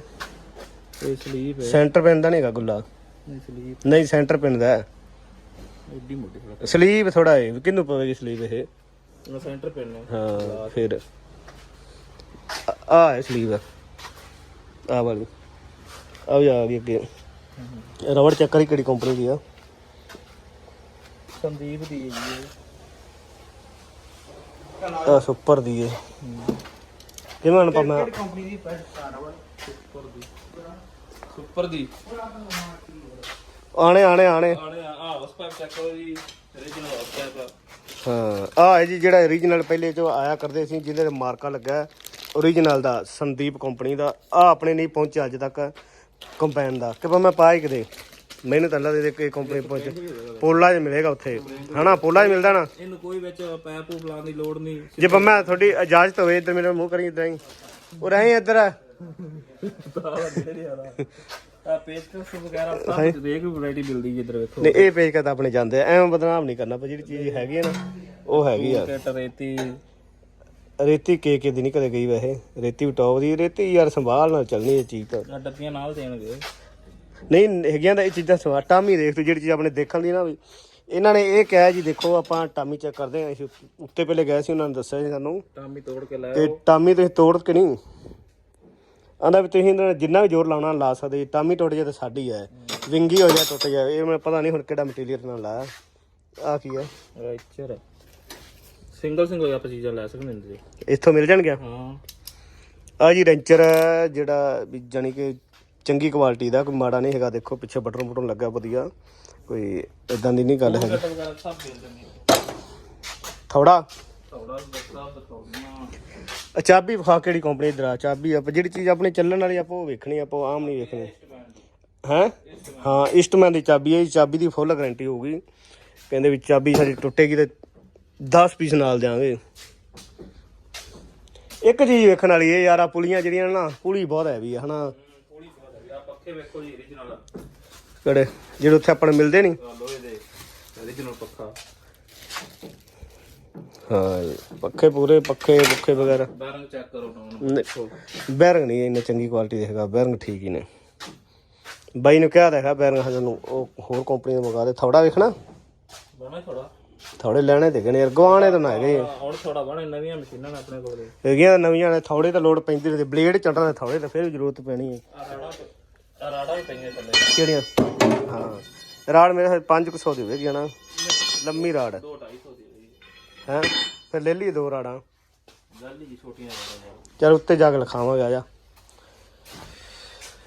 ਇਹ ਸਲੀਪ ਹੈ। ਸੈਂਟਰ ਪਿੰਨ ਦਾ ਨਹੀਂ ਹੈਗਾ ਗੁੱਲਾ? ਇਹ ਸਲੀਪ। ਨਹੀਂ ਸੈਂਟਰ ਪਿੰਨ ਦਾ ਹੈ। ਮੋਟੀ ਥੋੜਾ ਸਲੀਵ ਥੋੜਾ ਹੈ ਕਿੰਨੂੰ ਪਵੇਗੀ ਸਲੀਵ ਇਹ? ਸੈਂਟਰ ਪਿੰਨ ਹੈ ਹਾਂ ਫਿਰ। ਆ ਹੈ ਸਲੀਵ ਆ। ਵਾਲੀ। ਆ ਵੀ ਆ ਗਈ ਅੱਗੇ। ਰਬੜ ਚੱਕਰ ਹੀ ਕਿਹੜੀ ਕੰਪਨੀ ਦੀ ਆ। ਸੰਦੀਪ ਦੀ ਹੈ ਜੀ ਆ ਸੁਪਰ ਦੀ ਹੈ ਕਿਵੇਂ ਹਣ ਪਾਵਾਂ ਕੰਪਨੀ ਦੀ ਕਾਰਡ ਸੁਪਰ ਦੀ। ਸੁਪਰ ਦੀ। ਆਣੇ ਆਣੇ ਆਣੇ। ਆਣੇ ਆ ਆ ਉਸ ਪਾਈਪ ਚੈੱਕ ਕਰੋ ਜੀ। origignal ਉਸ ਪਾਈਪ ਹਾਂ। ਆ ਹੈ ਜੀ ਜਿਹੜਾ origignal ਪਹਿਲੇ ਜੋ ਆਇਆ ਕਰਦੇ ਸੀ ਜਿਹਦੇ ਤੇ ਮਾਰਕਾ ਲੱਗਾ origignal ਦਾ ਸੰਦੀਪ ਕੰਪਨੀ ਦਾ। ਆ ਆਪਣੇ ਨਹੀਂ ਪਹੁੰਚਿਆ ਅੱਜ ਤੱਕ ਕੰਪੈਨ ਦਾ। ਕਿ ਮੈਂ ਪਾਈ ਕਿਤੇ। ਮੈਨੂੰ ਤਾਂ ਲੱਗਦਾ ਕਿ ਕੰਪਨੀ ਪਹੁੰਚ ਪੋਲਾ 'ਚ ਮਿਲੇਗਾ ਉੱਥੇ। ਹਨਾ ਪੋਲਾ 'ਚ ਮਿਲਦਾ ਨਾ। ਇਹਨੂੰ ਕੋਈ ਵਿੱਚ ਪੈਪ ਪੂਪ ਲਾਉਣ ਦੀ ਲੋੜ ਨਹੀਂ। ਜੇ ਮੈਂ ਤੁਹਾਡੀ ਇਜਾਜ਼ਤ ਹੋਵੇ ਇੱਧਰ ਮੇਰੇ ਮੂੰਹ ਕਰੀ ਇਦਾਂ ਹੀ ਉਹ ਰਹੀ ਇੱਧਰ। ਪੇਚਕਸ ਵਗੈਰਾ ਸਭ ਵੀ ਵੈਰਾਈਟੀ ਮਿਲਦੀ ਹੈ ਇੱਧਰ ਵੇਖੋ। ਨਹੀਂ ਇਹ ਪੇਜ ਕਰਤਾ ਆਪਣੇ ਜਾਂਦੇ ਆ। ਐਵੇਂ ਬਦਨਾਮ ਨਹੀਂ ਕਰਨਾ ਪਰ ਜਿਹੜੀ ਚੀਜ਼ ਹੈਗੀ ਹੈ ਨਾ ਉਹ ਹੈਗੀ ਆ। ਕਿਟ ਰੇਤੀ। ਰੇਤੀ ਕੇ ਕੇ ਦੀ ਨਹੀਂ ਕਦੇ ਗਈ ਵੈਸੇ। ਰੇਤੀ ਵੀ ਟੌਪ ਦੀ ਰੇਤੀ ਯਾਰ ਸੰਭਾਲ ਨਾਲ ਚੱਲਣੀ ਇਹ ਚੀਜ਼ ਤਾਂ। ਆ ਡੱਬੀਆਂ ਨਾਲ ਦੇਣਗੇ। ਨਹੀਂ ਹੈਗੀਆਂ ਤਾਂ ਇਹ ਚੀਜ਼ਾਂ ਸਵਾ ਟਾਮੀ ਦੇਖ ਤੂੰ ਜਿਹੜੀ ਚੀਜ਼ ਆਪਣੇ ਦੇਖਣ ਦੀ ਨਾ ਵੀ। ਇਹਨਾਂ ਨੇ ਇਹ ਕਿਹਾ ਜੀ ਦੇਖੋ ਆਪਾਂ ਟਾਮੀ ਚੈੱਕ ਕਰਦੇ ਹਾਂ ਅਸੀਂ ਉੱਤੇ ਪਹਿਲੇ ਗਏ ਸੀ ਉਹਨਾਂ ਨੇ ਦੱਸਿਆ ਸਾਨੂੰ। ਟਾਮੀ ਤੋੜ ਕੇ ਲੈ ਤੇ ਟਾਮੀ ਤੁਸੀਂ ਤੋੜ ਕੇ ਨਹੀਂ ਆਂਦਾ ਵੀ ਤੁਸੀਂ ਇਹਦੇ ਨਾਲ ਜਿੰਨਾ ਵੀ ਜ਼ੋਰ ਲਾਉਣਾ ਲਾ ਸਕਦੇ ਜੀ। ਟਾਮੀ ਟੁੱਟ ਜਾਏ ਤਾਂ ਸਾਡੀ ਹੈ ਵਿੰਗੀ ਹੋ ਜਾਏ ਟੁੱਟ ਜਾਏ ਇਹ ਮੈਨੂੰ ਪਤਾ ਨਹੀਂ ਹੁਣ ਕਿਹੜਾ ਮਟੀਰੀਅਲ ਨਾਲ ਲਾਇਆ। ਆ? ਕੀ ਹੈ। ਰਾਈਚਰ ਸਿੰਗਲ ਸਿੰਗਲ ਆਪਾਂ ਚੀਜ਼ਾਂ ਲੈ ਸਕਦੇ ਹਾਂ ਜੀ। ਇੱਥੋਂ ਮਿਲ ਜਾਣਗੀਆਂ? ਹਾਂ। ਆ ਜੀ ਰੈਂਚਰ ਹੈ ਜਿਹੜਾ ਵੀ ਜਾਨੀ ਕਿ ਚੰਗੀ ਕੁਆਲਿਟੀ ਦਾ ਕੋਈ ਮਾੜਾ ਨਹੀਂ ਹੈਗਾ ਦੇਖੋ ਪਿੱਛੇ ਬਟਨ ਬਟਨ ਲੱਗਾ ਵਧੀਆ। ਕੋਈ ਇਦਾਂ ਦੀ ਨਹੀਂ ਗੱਲ ਹੈਗੀ। ਵਗੈਰਾ ਸਭ ਦੇ ਦਿੰਦੇ ਥੋੜਾ ਥੋੜਾ ਬੱਕਰਾ ਦਿਖਾਉਣਾ ਆ ਚਾਬੀ ਵਿਖਾ ਕਿਹੜੀ ਕੰਪਨੀ ਦੀ ਆ ਚਾਬੀ ਆਪਾਂ ਜਿਹੜੀ ਚੀਜ਼ ਆਪਣੀ ਚੱਲਣ ਵਾਲੀ ਆਪਾਂ ਉਹ ਵੇਖਣੀ, ਆਪਾਂ ਆਮ ਨਹੀਂ ਵੇਖਣੀ। ਹੈ? ਹਾਂ ਇਸਟਮੈਨ ਦੀ ਚਾਬੀ ਹੈ ਇਹ ਚਾਬੀ ਦੀ ਫੁੱਲ ਗਾਰੰਟੀ ਹੋਊਗੀ। ਕਹਿੰਦੇ ਵੀ ਚਾਬੀ ਸਾਡੀ ਟੁੱਟੇਗੀ ਤੇ 10 ਪੀਸ ਨਾਲ ਦਿਆਂਗੇ। ਇੱਕ ਚੀਜ਼ ਵੇਖਣ ਵਾਲੀ ਇਹ ਯਾਰ ਆ ਪੁਲੀਆਂ ਜਿਹੜੀਆਂ ਨਾ ਪੁਲੀ ਬਹੁਤ ਹੈਵੀ ਆ, ਹਨਾ? ਥੋੜੀ ਬਹੁਤ ਹੈ ਆ ਪੱਖੇ ਵੇਖੋ ਜੀ origignal ਕਿਹੜੇ? ਜਿਹੜੇ ਉੱਥੇ ਆਪਾਂ ਨੂੰ ਮਿਲਦੇ ਨਹੀਂ? ਲੋਹੇ ਦੇ origignal ਪੱਖਾ। ਹਾਂ ਜੀ, ਪੱਖੇ ਪੂਰੇ ਪੱਖੇ ਪੁੱਖੇ ਵਗੈਰਾ। ਬੈਰਿੰਗ ਚੈੱਕ ਕਰੋ ਨਾ। ਬੈਰਿੰਗ ਨਹੀਂ ਇੰਨੇ ਚੰਗੀ ਕੁਆਲਿਟੀ ਦੇ ਹੈਗਾ ਬੈਰਿੰਗ ਠੀਕ ਹੀ ਨੇ। ਬਾਈ ਨੂੰ ਕਿਹਾ ਤਾਂ ਹੈਗਾ ਬੈਰਿੰਗ ਹਜੇ ਨੂੰ ਉਹ ਹੋਰ ਕੰਪਨੀ ਦਾ ਮੰਗਾ ਦੇ ਥੋੜਾ ਵੇਖਣਾ ਬਣਾ ਥੋੜਾ ਥੋੜੇ ਲੈਣੇ ਤੇ ਗਣੇ ਗਵਾਣੇ ਤਾਂ ਨਾ ਹੈਗੇ। ਹੁਣ ਥੋੜਾ ਬਣੇ ਨਵੀਆਂ ਮਸ਼ੀਨਾਂ ਨੇ ਆਪਣੇ ਕੋਲ। ਹੈਗੀਆਂ ਨਵੀਆਂ ਨੇ ਥੋੜੇ ਤਾਂ ਲੋਡ ਪੈਂਦੀ ਰਹਿੰਦੀ ਬਲੇਡ ਚੱਟਣ ਦੇ ਥੋੜੇ ਤਾਂ ਫਿਰ ਵੀ ਜ਼ਰੂਰਤ ਪੈਣੀ ਹੈ। ਆ ਰਾੜਾ ਆ ਰਾੜਾ ਵੀ ਪਈਆਂ ਥੱਲੇ। ਕਿਹੜੀਆਂ? ਹਾਂ ਰਾੜ ਮੇਰੇ 500 ਦੀ ਹੋਵੇਗੀ ਨਾ ਲੰਮੀ ਰਾੜ। 2 250 ਦੀ ਹੋਈ ਹੈ? ਫਿਰ ਲੈ ਲਈ ਦੋ ਰਾੜਾਂ। ਗੱਲ ਹੀ ਛੋਟੀਆਂ ਰਾੜਾਂ ਚਲ ਉੱਤੇ ਜਾ ਕੇ ਲਿਖਾਵਾਂਗੇ ਆ ਜਾ।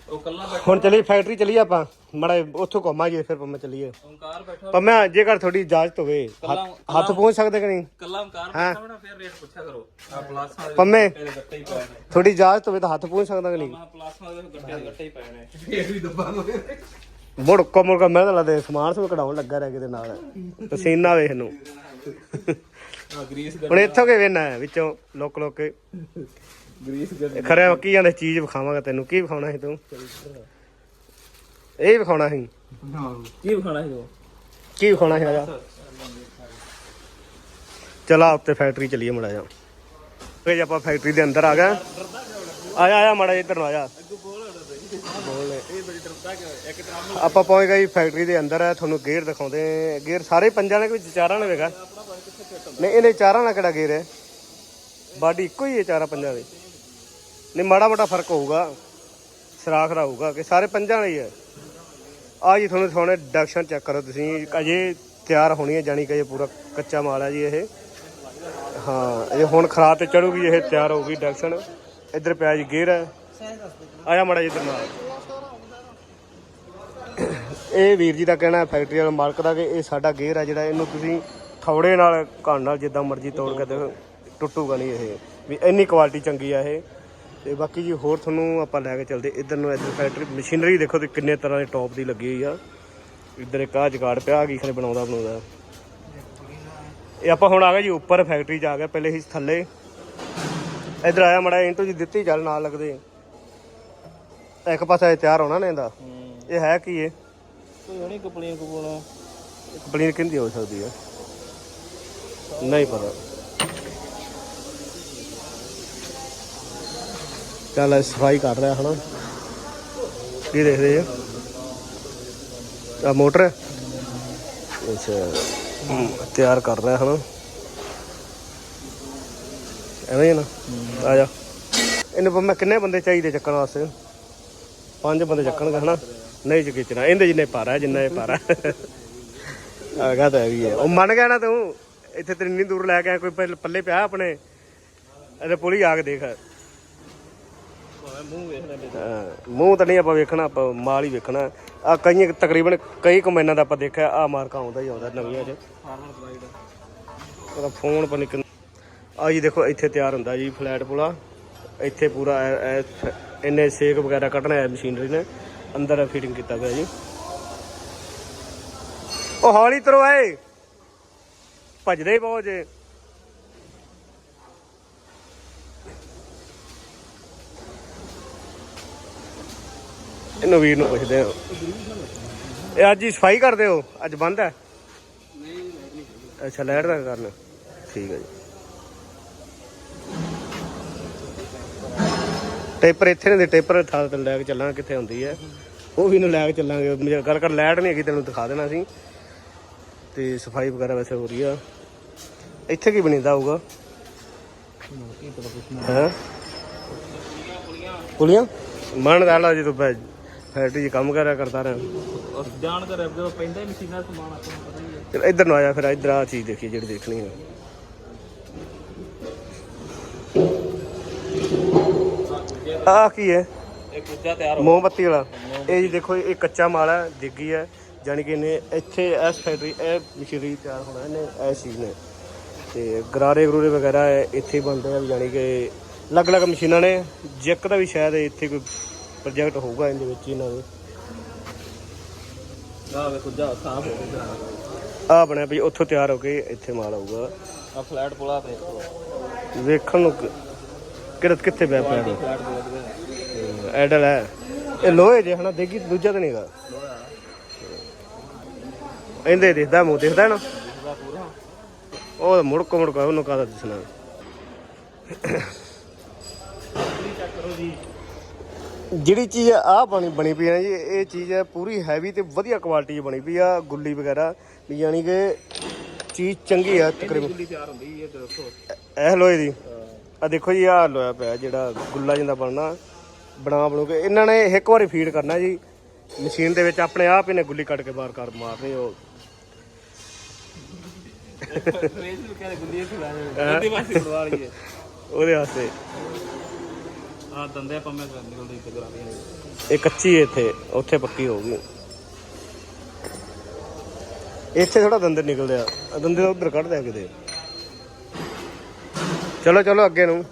ਉਹ ਕੱਲਾ ਬੈਠਾ ਹੁਣ ਚਲੀ ਫੈਕਟਰੀ ਚਲੀ ਆਪਾਂ। ਮੜਾ ਉੱਥੋਂ ਘੁੰਮਾਂਗੇ ਫਿਰ ਪੰਮਾ ਚਲੀਏ। ਓਮਕਾਰ ਬੈਠਾ ਪੰਮਾ ਜੇਕਰ ਤੁਹਾਡੀ ਇਜਾਜ਼ਤ ਹੋਵੇ ਹੱਥ- ਹੱਥ ਪਹੁੰਚ ਸਕਦੇ ਕਿ ਨਹੀਂ? ਕੱਲਾ ਓਮਕਾਰ ਬੈਠਾ ਫਿਰ ਰੇਟ ਪੁੱਛਿਆ ਕਰੋ। ਆ ਪਲਾਸਾਂ ਦੇ ਪੰਮੇ ਤੇਰੇ ਗੱਟੇ ਹੀ ਪਏ ਨੇ। ਤੁਹਾਡੀ ਇਜਾਜ਼ਤ ਹੋਵੇ ਤਾਂ ਹੱਥ ਪਹੁੰਚ ਸਕਦਾ ਕਿ ਨਹੀਂ? ਮੈਂ ਪਲਾਸਾਂ ਦੇ ਗੱਟੇ ਦੇ ਗੱਟੇ ਹੀ ਪਏ ਨੇ। ਫੇਰ ਵੀ ਦੱਬਾਂਗੇ। ਮੁੜ ਕੋ ਮੁੜ ਕੋ ਮੈਂ ਤਾਂ ਲੱਗਦਾ ਸਮਾਨ ਸਭ ਕਢਾਉਣ ਲੱਗਾ ਰਹਿ ਕਿਤੇ ਨਾਲ। ਪਸੀਨਾ ਵੇਖ ਨੂੰ ਆ ਗਰੀਸ ਹੁਣ ਇੱਥੋਂ ਕੇ ਵੇਨਾ ਵਿੱਚੋਂ ਲੋਕ ਲੋਕ ਕੇ। ਗਰੀਸ ਗੱਟੇ ਖਰੇ ਕੀ ਜਾਂਦੇ ਚੀਜ਼ ਵਿਖਾਵਾਂਗਾ ਤੈਨੂੰ ਕੀ ਵਿਖਾਉਣਾ ਸੀ ਤੂੰ? ਇਹ ਵਿਖਾਉਣਾ ਸੀ। ਹਾਂ ਕੀ ਖਾਣਾ ਹੈ ਉਹ? ਕੀ ਵਿਖਾਉਣਾ ਸੀ ਆਜਾ ਚਲਾ ਉੱਤੇ ਫੈਕਟਰੀ ਚਲੀਏ ਮੜਾ ਜਾ ਫੇ ਜੇ ਆਪਾਂ ਫੈਕਟਰੀ ਦੇ ਅੰਦਰ ਆ ਗਏ। ਆਇਆ ਆਇਆ ਮੜਾ ਇੱਧਰ ਨੂੰ ਆਇਆ ਆਪਾਂ ਪਹੁੰਚ ਗਏ ਜੀ ਫੈਕਟਰੀ ਦੇ ਅੰਦਰ ਹੈ ਤੁਹਾਨੂੰ ਗੇਅਰ ਦਿਖਾਉਂਦੇ। ਗੇਅਰ ਸਾਰੇ ਪੰਜਾਂ ਨੇ ਕਿ ਵਿੱਚ ਚਾਰਾਂ ਨੇ ਵੇਗਾ ਨਹੀਂ ਇਹਨੇ ਚਾਰਾਂ ਨਾਲ ਕਿਹੜਾ ਗੇਅਰ ਹੈ? ਬਾਡੀ ਇੱਕੋ ਹੀ ਹੈ ਚਾਰਾਂ ਪੰਜਾਂ ਦੇ। ਨਹੀਂ, ਮਾੜਾ ਮੋਟਾ ਫ਼ਰਕ ਹੋਊਗਾ, ਸਰਾਖ ਦਾ ਹੋਊਗਾ, ਕਿ ਸਾਰੇ ਪੰਜਾਂ ਨਾਲ ਹੀ ਹੈ। ਆ ਜੀ ਤੁਹਾਨੂੰ ਸੋਹਣੇ ਡਕਸ਼ਨ ਚੈੱਕ ਕਰੋ ਤੁਸੀਂ। ਅਜੇ ਤਿਆਰ ਹੋਣੀ ਹੈ, ਜਾਣੀ ਕਿ ਇਹ ਪੂਰਾ ਕੱਚਾ ਮਾਲ ਹੈ ਜੀ ਇਹ। ਹਾਂ, ਇਹ ਹੁਣ ਖਰਾਬ ਤੇ ਚੜੂਗੀ, ਇਹ ਤਿਆਰ ਹੋਊਗੀ ਡਕਸ਼ਨ ਇੱਧਰ ਪਿਆ ਜੀ ਗੇਅਰ ਹੈ। ਆਇਆ ਮਾੜਾ ਜੀ ਇੱਧਰ ਨਾਲ। ਇਹ ਵੀਰ ਜੀ ਦਾ ਕਹਿਣਾ ਹੈ ਫੈਕਟਰੀ ਵਾਲੇ ਮਾਲਕ ਦਾ, ਕਿ ਇਹ ਸਾਡਾ ਗੇਅਰ ਆ ਜਿਹੜਾ, ਇਹਨੂੰ ਤੁਸੀਂ ਥੌੜੇ ਨਾਲ ਘਣ ਨਾਲ ਜਿੱਦਾਂ ਮਰਜ਼ੀ ਤੋੜ ਕੇ ਦੇਖੋ ਟੁੱਟੂਗਾ ਨਹੀਂ ਇਹ। ਵੀ ਇੰਨੀ ਕੁਆਲਿਟੀ ਚੰਗੀ ਆ ਇਹ। ਤੇ ਬਾਕੀ ਜੀ ਹੋਰ ਤੁਹਾਨੂੰ ਆਪਾਂ ਲੈ ਕੇ ਚੱਲਦੇ। ਇੱਧਰ ਨੂੰ ਇੱਧਰ ਫੈਕਟਰੀ ਮਸ਼ੀਨਰੀ ਦੇਖੋ ਤੇ ਕਿੰਨੇ ਤਰ੍ਹਾਂ ਦੇ ਟੌਪ ਦੀ ਲੱਗੀ ਹੋਈ ਆ। ਇੱਧਰ ਇੱਕ ਆ ਜਗਾੜ ਪਿਆ ਕੀ ਖਰੇ ਬਣਾਉਂਦਾ ਬਣਾਉਂਦਾ। ਇਹ ਆਪਾਂ ਹੁਣ ਆ ਗਏ ਜੀ ਉੱਪਰ ਫੈਕਟਰੀ 'ਚ ਆ ਗਏ ਪਹਿਲੇ ਹੀ ਥੱਲੇ। ਇੱਧਰ ਆਇਆ ਮੜਾ ਇੰਟੂ ਜੀ ਦਿੱਤੀ ਚੱਲ ਨਾਲ ਲੱਗਦੇ। ਇੱਕ ਪਾਸਾ ਇਹ ਤਿਆਰ ਹੋਣਾ ਨੇ ਇਹਦਾ। ਇਹ ਹੈ ਕੀ ਇਹ? ਕੋਈ ਹੋਣੀ ਕਪਲੀਆਂ ਕਪੂਣਾ ਕੰਪਲੇਨ ਕਿੰਦੀ ਹੋ ਸਕਦੀ ਹੈ ਨਹੀਂ ਪਤਾ। ਚੱਲ ਸਫ਼ਾਈ ਕਰ ਰਿਹਾ ਹਨਾ। ਕੀ ਦੇਖ ਰਹੇ ਆ। ਆ ਮੋਟਰ? ਅੱਛਾ। ਤਿਆਰ ਕਰ ਰਿਹਾ ਹਨਾ। ਐਵੇਂ ਹੀ ਆ ਨਾ। ਆ ਜਾ। ਇਹਨੂੰ ਮੈਂ ਕਿੰਨੇ ਬੰਦੇ ਚਾਹੀਦੇ ਚੱਕਣ ਵਾਸਤੇ? ਪੰਜ ਬੰਦੇ ਚੱਕਣਗੇ ਹਨਾ। ਨਹੀਂ ਚਕਿਚਣਾ ਇਹਦੇ ਜਿੰਨੇ ਹੈ, ਜਿੰਨਾ ਇਹ ਭਾਰਾ ਆਗਾ ਤਾਂ ਵੀ ਹੈ ਉਹ ਮੰਨ ਗਿਆ ਨਾ ਤੂੰ। ਇੱਥੇ ਤੇਰੀ ਇੰਨੀ ਦੂਰ ਲੈ ਕੇ ਆਇਆ ਕੋਈ ਪੱਲ- ਪੱਲੇ ਪਿਆ ਆਪਣੇ? ਇਹਦੇ ਪੁਲੀ ਆ ਕੇ ਦੇਖ। ਮੂੰਹ ਵੇਖ ਲੈ ਹਾਂ, ਮੂੰਹ ਤਾਂ ਨਹੀਂ ਆਪਾਂ ਵੇਖਣਾ ਆਪਾਂ ਮਾਲ ਹੀ ਵੇਖਣਾ। ਆ ਕਈ ਤਕਰੀਬਨ ਕਈ ਕਮੈਨਾਂ ਦਾ ਆਪਾਂ ਦੇਖਿਆ ਆ ਮਾਰਕਾ ਆਉਂਦਾ ਹੀ ਆਉਂਦਾ ਨਵੀਆਂ 'ਚ। ਫਾਰਮਰ ਸਲਾਈਡ ਉਹਦਾ ਫੋਨ ਪਰ ਨਿਕਲ ਆ ਜੀ ਦੇਖੋ ਇੱਥੇ ਤਿਆਰ ਹੁੰਦਾ ਜੀ ਫਲੈਟ ਪੁਲਾ। ਇੱਥੇ ਪੂਰਾ ਐ- ਐ ਫ- ਇਹਨੇ ਸੇਕ ਵਗੈਰਾ ਕੱਢਣਾ ਹੈ ਮਸ਼ੀਨਰੀ ਨੇ। ਅੰਦਰ ਫਿਟਿੰਗ ਕੀਤਾ ਪਿਆ ਜੀ। ਉਹ ਹੌਲੀ ਤਰੋ ਆਏ ਭੱਜਦੇ ਹੀ ਬਹੁਤ ਜੇ। ਇਹਨੂੰ ਵੀਰ ਨੂੰ ਪੁੱਛਦੇ ਹੋ ਇਹ ਅੱਜ ਹੀ ਸਫ਼ਾਈ ਕਰਦੇ ਹੋ? ਅੱਜ ਬੰਦ ਹੈ? ਅੱਛਾ ਲੈਟ ਦਾ ਕਰਨ। ਠੀਕ ਹੈ ਜੀ। ਟੇਪਰ ਇੱਥੇ ਨੇ ਟੇਪਰ ਥਾਂ ਤੇ ਲੈ ਕੇ ਚੱਲਾਂਗੇ, ਕਿੱਥੇ ਹੁੰਦੀ ਹੈ। ਉਹ ਵੀ ਨੂੰ ਲੈ ਕੇ ਚੱਲਾਂਗੇ। ਮੇਰੇ ਗੱਲ ਕਰ ਲੈਟ ਨਹੀਂ ਹੈਗੀ, ਤੈਨੂੰ ਦਿਖਾ ਦੇਣਾ ਸੀ। ਤੇ ਸਫ਼ਾਈ ਵਗੈਰਾ ਵੈਸੇ ਹੋ ਰਹੀ ਆ। ਇੱਥੇ ਕੀ ਬਣੀਦਾ ਹੋਊਗਾ? ਹੈ? ਪੁਲੀਆਂ? ਮਨ ਦਾ ਲਾ ਜੇ ਤੂੰ ਫੈ- ਫੈਕਟਰੀ 'ਚ ਕੰਮ ਕਰਿਆ ਕਰਦਾ ਰਿਹਾ। ਜਾਣ ਕਰ ਜਦੋਂ ਪੈਂਦਾ ਹੀ ਮਸ਼ੀਨਾਂ ਸਮਾਨ ਆਪਾਂ ਨੂੰ ਪਤਾ ਹੀ ਹੈ। ਚਲ ਇੱਧਰ ਨੂੰ ਆਇਆ ਫਿਰ ਇੱਧਰ ਆ ਚੀਜ਼ ਦੇਖੀਏ ਜਿਹੜੀ ਦੇਖਣੀ ਹੈ ਆ ਕੀ ਹੈ? ਇੱਕ ਦੂਜਾ ਤਿਆਰ ਮੋਮਬੱਤੀ ਵਾਲਾ। ਇਹ ਜੀ ਦੇਖੋ ਇਹ ਕੱਚਾ ਮਾਲ ਹੈ ਡਿੱਗੀ ਹੈ। ਜਾਣੀ ਕਿ ਇਹਨੇ ਇੱਥੇ ਇਸ ਫੈਕਟਰੀ ਇਹ ਮਸ਼ੀਨਰੀ ਤਿਆਰ ਹੋਣਾ ਇਹਨੇ ਇਸ ਚੀਜ਼ ਨੇ। ਤੇ ਗਰਾਰੇ ਗਰੂਰੇ ਵਗੈਰਾ ਇੱਥੇ ਬਣਦੇ ਆ ਜਾਣੀ ਕਿ ਅਲੱਗ-ਅਲੱਗ ਮਸ਼ੀਨਾਂ ਨੇ। ਜੈਕ ਦਾ ਵੀ ਸ਼ਾਇਦ ਇੱਥੇ ਕੋਈ ਪ੍ਰੋਜੈਕਟ ਹੋਊਗਾ ਇਹਦੇ ਵਿੱਚ ਇਹਨਾਂ ਦੇ। ਆ ਵੇ ਦੂਜਾ ਸਾਫ਼ ਹੋ ਗਿਆ। ਆ ਬਣਿਆ ਵੀ ਉੱਥੋਂ ਤਿਆਰ ਹੋ ਕੇ ਇੱਥੇ ਮਾਲ ਆਊਗਾ। ਆ ਫਲੈਟ ਪੁਲਾ ਤੇ ਫਲੈਟ ਵੇਖਣ ਨੂੰ ਕਿਹੜਾ ਕਿੱਥੇ ਪਿਆ ਲੱਗਦੇ ਐਡਲ ਹੈ ਇਹ ਲੋਹੇ ਜੇ ਹਨਾ? ਦੇਗੀ ਦੂਜਾ ਤਾਂ ਨਹੀਂਗਾ ਇਹਦੇ ਦਿਖਦਾ ਮੂੰਹ ਦਿਖਦਾ ਨਾ। ਦਿਸਦਾ ਪੂਰਾ ਉਹ ਮੁੜਕ ਮੁੜਕ ਉਹਨੂੰ ਕਾਹਦਾ ਦਿਸਣਾ। ਜਿਹੜੀ ਚੀਜ਼ ਆ ਬਣੀ ਬਣੀ ਪਈ ਹੈ ਜੀ ਇਹ ਚੀਜ਼ ਹੈ ਪੂਰੀ ਹੈਵੀ ਤੇ ਵਧੀਆ ਕੁਆਲਿਟੀ ਦੀ ਬਣੀ ਪਈ ਆ ਗੁੱਲੀ ਵਗੈਰਾ। ਵੀ ਯਾਨੀ ਕਿ ਚੀਜ਼ ਚੰਗੀ ਆ ਤਕਰੀਬਨ। ਗੁੱਲੀ ਤਿਆਰ ਹੁੰਦੀ ਇਹ ਦੱਸੋ। ਇਹ ਲੋਹੇ ਦੀ ਆ ਦੇਖੋ ਜੀ ਆ ਲੋਹਾ ਪਿਆ ਜਿਹੜਾ ਗੁੱਲਾ ਜਿੰਦਾ ਬਣਨਾ। ਬਣਾ ਬਣੂ ਕੇ। ਇਹਨਾਂ ਨੇ ਇੱਕ ਵਾਰੀ ਫੀਡ ਕਰਨਾ ਜੀ। ਮਸ਼ੀਨ ਦੇ ਵਿੱਚ ਆਪਣੇ ਆਪ ਇਹਨੇ ਗੁੱਲੀ ਕੱਢ ਕੇ ਬਾਹਰ ਕਰ ਮਾਰਨੀ ਉਹ ਨੂੰ ਕਹਿੰਦੇ ਦੇ ਉਹਦੇ ਵਾਸਤੇ। ਬੜਵਾ ਰਹੀ ਹੈ ਉਹਦੇ ਵਾਸਤੇ ਆ ਦੰਦੇ ਪੰਮੇ ਨਿਕਲਦੀ ਇਹ ਕੱਚੀ ਹੈ ਇੱਥੇ ਉੱਥੇ ਪੱਕੀ ਹੋਊਗੀ। ਇੱਥੇ ਥੋੜਾ ਦੰਦਰ ਨਿਕਲਦੇ ਆ। ਆਹ ਦੰਦੇ ਤਾਂ ਉਧਰ ਕੱਢਦੇ ਆ ਕਿਤੇ। ਚਲੋ ਚਲੋ ਅੱਗੇ ਨੂੰ।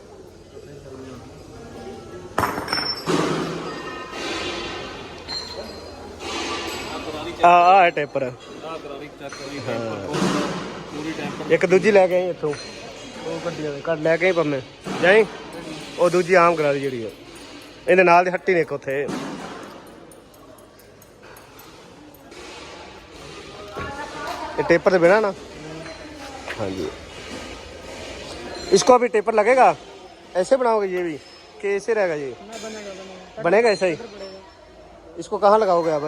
ਆ ਆ ਹੈ ਟੇਪਰ। ਆ ਰਹੀ ਚੈੱਕ ਕਰੀ ਟੈਂਪਰ ਇੱਕ ਦੂਜੀ ਲੈ ਕੇ ਆਈ ਇੱਥੋਂ ਉਹ ਗੱਡੀਆਂ ਦੇ ਕੱਢ ਲੈ ਕੇ ਆਈ ਪੰਮੇ ਜਾਈ ਉਹ ਦੂਜੀ ਆਮ ਕਰਾ ਦੀ ਜਿਹੜੀ ਆ ਇਹਦੇ ਨਾਲ ਦੀ ਹੱਟੀ ਨੇ ਇੱਕ ਉੱਥੇ ये टेपर से बिना ना हाँ जी इसको अभी टेपर लगेगा ऐसे बनाओगे ये भी कि ऐसे रहेगा ये बनेगा ऐसा ही इसको कहाँ लगाओगे आप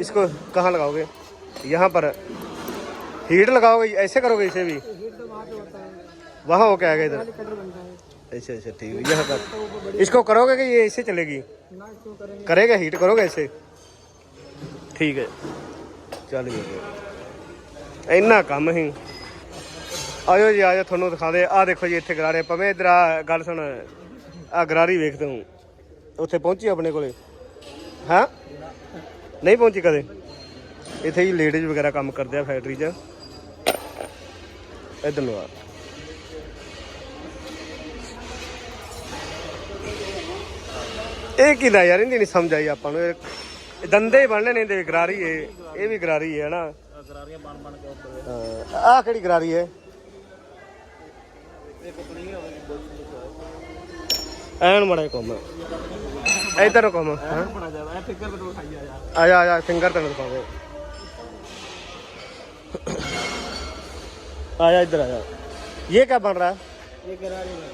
इसको कहाँ लगाओगे यहाँ पर हीट लगाओगे ऐसे करोगे इसे भी वहाँ हो क्या आएगा इधर ऐसे ऐसे ठीक है यहाँ पर इसको करोगे कि ये ऐसे चलेगी करेगा हीट करोगे ऐसे ठीक है ਚੱਲ ਗਏ ਇੰਨਾ ਕੰਮ ਹੀ ਆਇਓ ਜੀ ਆਜੋ ਤੁਹਾਨੂੰ ਦਿਖਾ ਦੇ ਆ ਦੇਖੋ ਜੀ ਇੱਥੇ ਗਰਾਰੇ ਪਵੇਂ ਇਧਰ ਆ ਗੱਲ ਸੁਣ ਆ ਗਰਾਰੀ ਵੇਖ ਤੂੰ ਉੱਥੇ ਪਹੁੰਚੀ ਆਪਣੇ ਕੋਲੇ ਹਾਂ ਨਹੀਂ ਪਹੁੰਚੀ ਕਦੇ ਇੱਥੇ ਹੀ ਲੇਡੀਜ਼ ਵਗੈਰਾ ਕੰਮ ਕਰਦੇ ਆ ਫੈਕਟਰੀ 'ਚ ਇਧਰ ਨੂੰ ਆ ਇਹ ਕਿਦਾ ਯਾਰ ਇਹਦੀ ਨਹੀਂ ਸਮਝ ਆਈ ਆਪਾਂ ਨੂੰ। ਇਹ ਦੰਦੇ ਹੀ ਬਣਨੇ ਨੇ ਇਹਦੇ ਗਰਾਰੀ ਏ ਇਹ ਵੀ ਗਰਾਰੀ ਹੈ ਨਾ। ਆ ਕਰਾ ਰਹੀਆਂ ਬਣ ਬਣ ਕੇ ਉੱਪਰ ਆਹ ਕਿਹੜੀ ਗਰਾਰੀ ਹੈ? ਐਨ ਮੜਾ ਕੋਮ ਇਧਰ ਕੋਮ ਹਾਂ। ਬਣਾ ਜਾਵਾ ਇਹ ਫਿਕਰ ਬਟੋ ਖਾਈ ਆ ਜਾ ਆ ਜਾ ਫਿੰਗਰ ਤੈਨੂੰ ਦਿਖਾਵੇ आ जा इधर आ जा ये क्या बन रहा है ਇਹ ਕਰਾ ਰਹੀ ਹੈ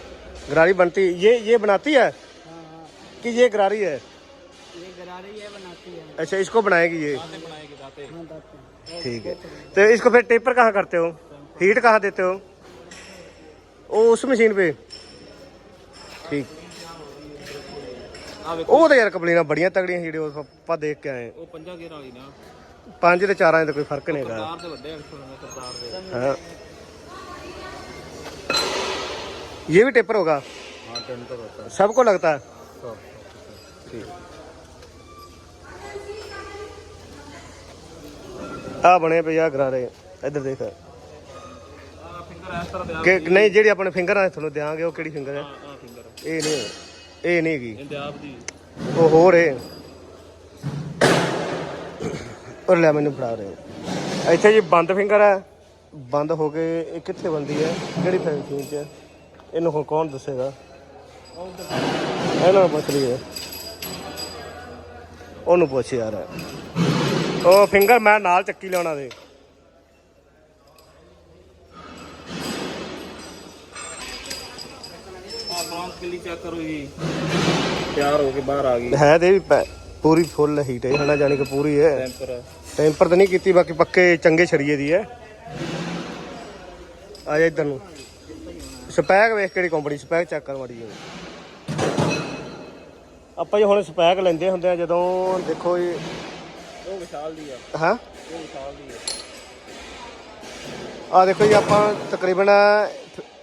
गरारी बनती ये ये बनाती है ਹਾਂ ਹਾਂ कि ये गरारी है ਇਹ करा रही है बनाती है अच्छा इसको बनाएगी ये दाते बनाएगी दाते हाँ दाते ठीक है तो इसको फिर टेपर कहाँ करते हो हीट कहाँ देते हो ओ उस मशीन पे ठीक ਆ ਵੇਖੋ ਉਹ ਤਾਂ ਯਾਰ ਕਪਲੀਆਂ ਬੜੀਆਂ ਤਗੜੀਆਂ ਹੀੜੇ ਉਹ ਆਪਾਂ ਦੇਖ ਕੇ ਆਏ ਉਹ ਪੰਜਾ ਗੇਰ ਵਾਲੀ ਨਾ ਪੰਜ ਤੇ ਚਾਰਾਂ 'ਚ ਤਾਂ ਕੋਈ ਫਰਕ ਨਹੀਂ ਹੈਗਾ ਸਰਦਾਰ ਦੇ ਵੱਡੇ ਅਕਸਰ ਨੇ ਸਰਦਾਰ ਦੇ हाँ ये भी टेपर होगा ਹਾਂ ਟੈਂਟਰ ਹੋਤਾ सबको लगता है है ठीक ਆ ਬਣੇ ਪਏ ਆ ਗਰਾਰੇ ਇੱਧਰ ਦੇਖ ਆ ਫਿੰਗਰ ਇਸ ਤਰ੍ਹਾਂ ਦੇ ਆ ਕਿ ਨਹੀਂ ਜਿਹੜੀ ਆਪਣੇ ਫਿੰਗਰ ਆ ਤੁਹਾਨੂੰ ਦਿਆਂਗੇ ਉਹ ਕਿਹੜੀ ਫਿੰਗਰ ਹੈ ਆ ਫਿੰਗਰ ਇਹ ਨਹੀਂ ਇਹ ਨਹੀਂ ਹੈਗੀ ਇਹਦੇ ਆਪ ਦੀ ਉਹ ਹੋਰ ਏ ਔਰ ਲੈ ਮੈਨੂੰ ਫੜਾ ਰਹੇ ਇੱਥੇ ਜੀ ਬੰਦ ਫਿੰਗਰ ਹੈ ਬੰਦ ਹੋ ਕੇ ਇਹ ਕਿੱਥੇ ਬੰਦੀ ਹੈ ਕਿਹੜੀ ਫੈਕਟਰੀ 'ਚ ਇਹਨੂੰ ਹੁਣ ਕੌਣ ਦੱਸੇਗਾ? ਇਹਨਾਂ ਨੂੰ ਪੁੱਛ ਲਈਏ। ਉਹਨੂੰ ਪੁੱਛ ਯਾਰ। ਉਹ ਫਿੰਗਰ ਮੈਂ ਨਾਲ ਚੱਕੀ ਲਿਆਉਣਾ ਦੇ। ਬਾਂਸ ਕਿਲੀ ਚੈੱਕ ਕਰੋ ਜੀ ਤਿਆਰ ਹੋ ਕੇ ਬਾਹਰ ਆ ਗਈ। ਹੈ ਤੇ ਵੀ ਪੈ- ਪੂਰੀ ਫੁੱਲ ਹੀਟ ਹੈ ਹਨਾ ਜਾਨੀ ਕਿ ਪੂਰੀ ਹੈ। ਟੈਂਪਰ ਟੈਂਪਰ ਤਾਂ ਨਹੀਂ ਕੀਤੀ ਬਾਕੀ ਪੱਕੇ ਚੰਗੇ ਛੜੀਏ ਦੀ ਹੈ। ਆ ਜਾ ਇਧਰ ਨੂੰ। ਸਪੈਕ ਵੇਖ ਕਿਹੜੀ ਕੰਪਨੀ ਸਪੈਕ ਚੈੱਕ ਕਰ ਮਾੜੀ ਜੀ ਆਪਾਂ ਜੀ ਹੁਣ ਸਪੈਕ ਲੈਂਦੇ ਹੁੰਦੇ ਆ ਜਦੋਂ ਦੇਖੋ ਜੀ। ਉਹ ਵਿਸ਼ਾਲ ਦੀ ਆ। ਹਾਂ? ਉਹ ਵਿਸ਼ਾਲ ਦੀ ਆ। ਆ ਦੇਖੋ ਜੀ ਆਪਾਂ ਤਕਰੀਬਨ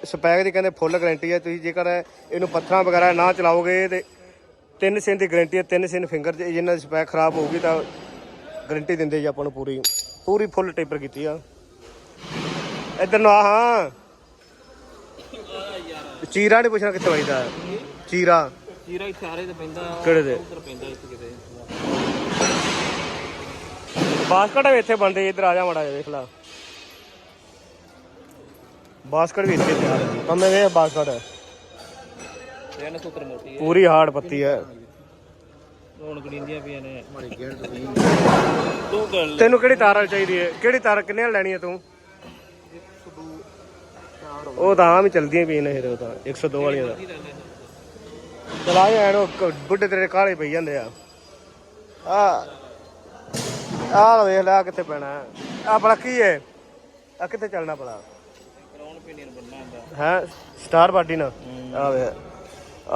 ਸਪੈਕ ਦੀ ਕਹਿੰਦੇ ਫੁੱਲ ਗਾਰੰਟੀ ਹੈ ਤੁਸੀਂ ਜੇਕਰ ਇਹਨੂੰ ਪੱਥਰਾਂ ਵਗੈਰਾ ਨਾ ਚਲਾਓਗੇ ਤੇ 3 ਸਿਨ ਦੀ ਗਾਰੰਟੀ ਹੈ 3 ਸਿਨ ਫਿੰਗਰ ਜੇ ਦੀ ਸਪੈਕ ਖਰਾਬ ਹੋਊਗੀ ਤਾਂ ਗਾਰੰਟੀ ਦਿੰਦੇ ਜੀ ਆਪਾਂ ਨੂੰ ਪੂਰੀ ਪੂਰੀ ਫੁੱਲ ਟੇਪਰ ਕੀਤੀ ਆ। ਇਧਰ ਨੂੰ ਆ ਹਾਂ। ਚੀਰਾ ਨਹੀਂ ਪੁੱਛਣਾ ਕਿੱਥੇ ਵੱਜਦਾ। ਚੀਰਾ। ਚੀਰਾ ਇੱਥੇ ਆਰੇ ਤੇ ਪੈਂਦਾ ਕਿਹੜੇ ਦੇ? ਉਧਰ ਪੈਂਦਾ ਇੱਥੇ ਕਿਤੇ। ਬਾਸਕਟ ਵੀ ਇੱਥੇ ਬਣਦੇ ਇੱਧਰ ਆ ਜਾ ਮੜਾ ਦੇਖ ਲਾ। ਬਾਸਕਟ ਵੀ ਇੱਥੇ ਤਿਆਰ ਹੈ ਪੰਮੇ ਵੇ ਬਾਸਕਟ। ਹੈ ਤਿੰਨ ਸੂਤਰ ਮੋਟੀ ਹੈ। ਪੂਰੀ ਹਾਰਡ ਪੱਤੀ ਹੈ। ਹੁਣ ਗੜੀਂਦੀਆਂ ਪਈਆਂ ਨੇ। ਮਾੜੀ ਗੇੜ ਦੋ ਗੱਲ ਤੈਨੂੰ ਕਿਹੜੀ ਤਾਰ ਵਾਲੀ ਚਾਹੀਦੀ ਹੈ? ਕਿਹੜੀ ਤਾਰ ਕਿੰਨੇ ਵਾਲੀ ਲੈਣੀ ਹੈ ਤੂੰ? ਉਹ ਤਾਂ ਆਮ ਹੀ ਚਲਦੀਆਂ ਪਈਆਂ ਨੇ ਫਿਰ ਉਹ ਤਾਂ 102 ਵਾਲੀਆਂ ਦਾ ਚਲਾ ਐਨ ਉਹ ਕ- ਬੁੱਢੇ ਤੇਰੇ ਕਾਲੇ ਪਈ ਜਾਂਦੇ ਆ। ਆ ਆ ਵੇਖ ਲੈ ਆਹ ਕਿੱਥੇ ਪੈਣਾ। ਆ ਭਲਾ ਕੀ ਹੈ ਆ ਕਿੱਥੇ ਚੱਲਣਾ ਭਲਾ? ਕਰਾਉਣ ਹੈ? ਸਟਾਰ ਬਾਡੀ ਨਾ ਆ ਵੇ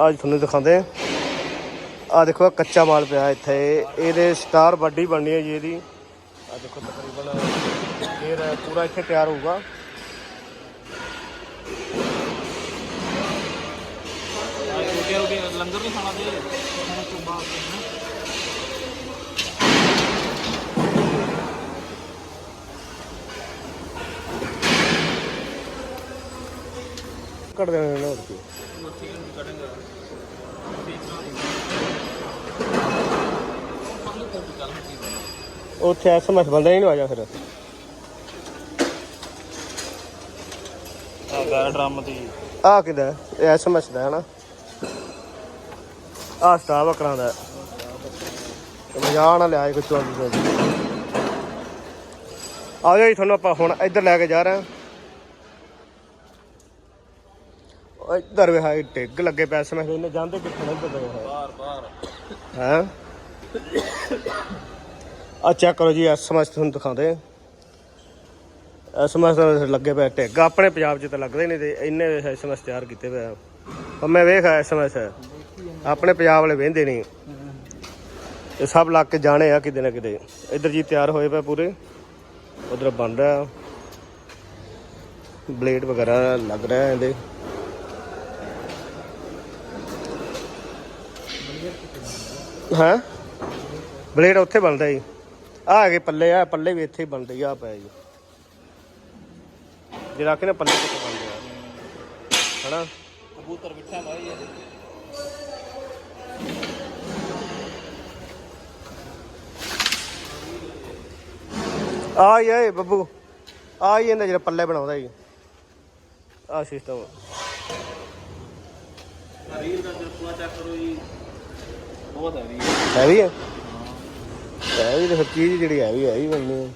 ਅੱਜ ਤੁਹਾਨੂੰ ਦਿਖਾਉਂਦੇ ਆ। ਦੇਖੋ ਆਹ ਕੱਚਾ ਮਾਲ ਪਿਆ ਇੱਥੇ। ਇਹਦੇ ਸਟਾਰ ਬਾਡੀ ਬਣਨੀ ਹੈ ਜੀ ਇਹਦੀ। ਆ ਦੇਖੋ ਤਕਰੀਬਨ, ਫੇਰ ਪੂਰਾ ਇੱਥੇ ਤਿਆਰ ਹੋਊਗਾ। ਰੋਟੀ ਰੋਟੀ ਲੰਗਰ ਨਹੀਂ ਖਾਣਾ ਤੇ ਖਾਣਾ ਤੋਂ ਬਾਅਦ ਦੇਣਾ ਇਹਨਾਂ ਹੋਰ ਕੀ ਰੋਟੀ ਨੂੰ ਕਟਾਂਗਾ ਉੱਥੇ ਐਸਐਮਐਸ ਬੰਦਾ ਹੀ ਨਹੀਂ ਆ ਜਾ ਫਿਰ। ਆ ਗਾ ਡਰਮ ਦੀ। ਆ ਕਿਦਾ ਐਸਐਮਐਸ ਦਾ ਹੈ ਨਾ। ਆ ਸਟਾਫ ਕਰਾਂਦਾ ਮਜ਼ਾਕ ਨਾ ਲਿਆਏ ਕੋਈ ਚੋਰੀ ਚੋਰੀ ਆ ਜਾਓ ਜੀ ਤੁਹਾਨੂੰ ਆਪਾਂ ਹੁਣ ਇੱਧਰ ਲੈ ਕੇ ਜਾ ਰਹੇ ਹਾਂ। ਇੱਧਰ ਵੀ ਹਾਈ ਟਿੱਗ ਲੱਗੇ ਪੈਸੇ ਮੈਂ ਇਹਨੇ ਜਾਂਦੇ ਕਿੱਥੇ ਨੇ ਇੱਧਰ ਗਏ ਹੋਏ ਬਾਹਰ ਬਾਹਰ। ਹੈ? ਆ ਚੈੱਕ ਕਰੋ ਜੀ ਐਸਐਮਐਸ ਤੁਹਾਨੂੰ ਦਿਖਾਉਂਦੇ ਐਸਐਮਐਸ ਲੱਗੇ ਪਏ ਟਿੱਗ ਆਪਣੇ ਪੰਜਾਬ 'ਚ ਤਾਂ ਲੱਗਦੇ ਨਹੀਂ ਤੇ ਇੰਨੇ ਐਸਐਮਐਸ ਤਿਆਰ ਕੀਤੇ ਪਏ ਆ। ਪਰ ਮੈਂ ਵੇਖ ਐਸਐਮਐਸ ਆਪਣੇ ਪੰਜਾਬ ਵਾਲੇ ਵੇਂਦੇ ਨਹੀਂ। ਇਹ ਸਭ ਲੱਗ ਕੇ ਜਾਣੇ ਆ ਕਿਤੇ ਨਾ ਕਿਤੇ। ਇੱਧਰ ਜੀ ਤਿਆਰ ਹੋਏ ਪਏ ਪੂਰੇ। ਉਧਰ ਬਣ ਰਿਹਾ ਬਲੇਡ ਵਗੈਰਾ ਲੱਗ ਰਿਹਾ ਇਹਦੇ। ਹਾਂ? ਬਲੇਡ ਉੱਥੇ ਬਣਦਾ ਜੀ। ਆ ਹੈਗੇ ਪੱਲੇ ਆ ਪੱਲੇ ਵੀ ਇੱਥੇ ਹੀ ਬਣਦੇ ਆ ਪਏ ਜੀ। ਜੇ ਰੱਖੇ ਨਾ ਪੱਲੇ ਕਿੱਥੇ ਬਣਦੇ ਆ। ਹਨਾ? ਕਬੂਤਰ ਬਿਠਾ ਮਾਰੀ ਜਾਂਦੇ ਆ ਹੀ ਆ ਬੱਬੂ। ਆ ਹੀ ਇਹਦਾ ਜਿਹੜਾ ਪੱਲੇ ਬਣਾਉਂਦਾ ਜੀ। ਆ। ਸਿਸਟਮ ਰੀਲ ਦਾ ਜਰਪੂਆ ਚੈੱਕ ਕਰੋ ਜੀ। ਬਹੁਤ ਹੈ ਰੀਲ ਹੈ ਵੀ ਹੈ ਹੈ ਵੀ ਤੇ ਫਿਰ ਚੀਜ਼ ਜਿਹੜੀ ਹੈ ਵੀ ਹੈ ਵੀ ਬਣਨੀ ਹੈ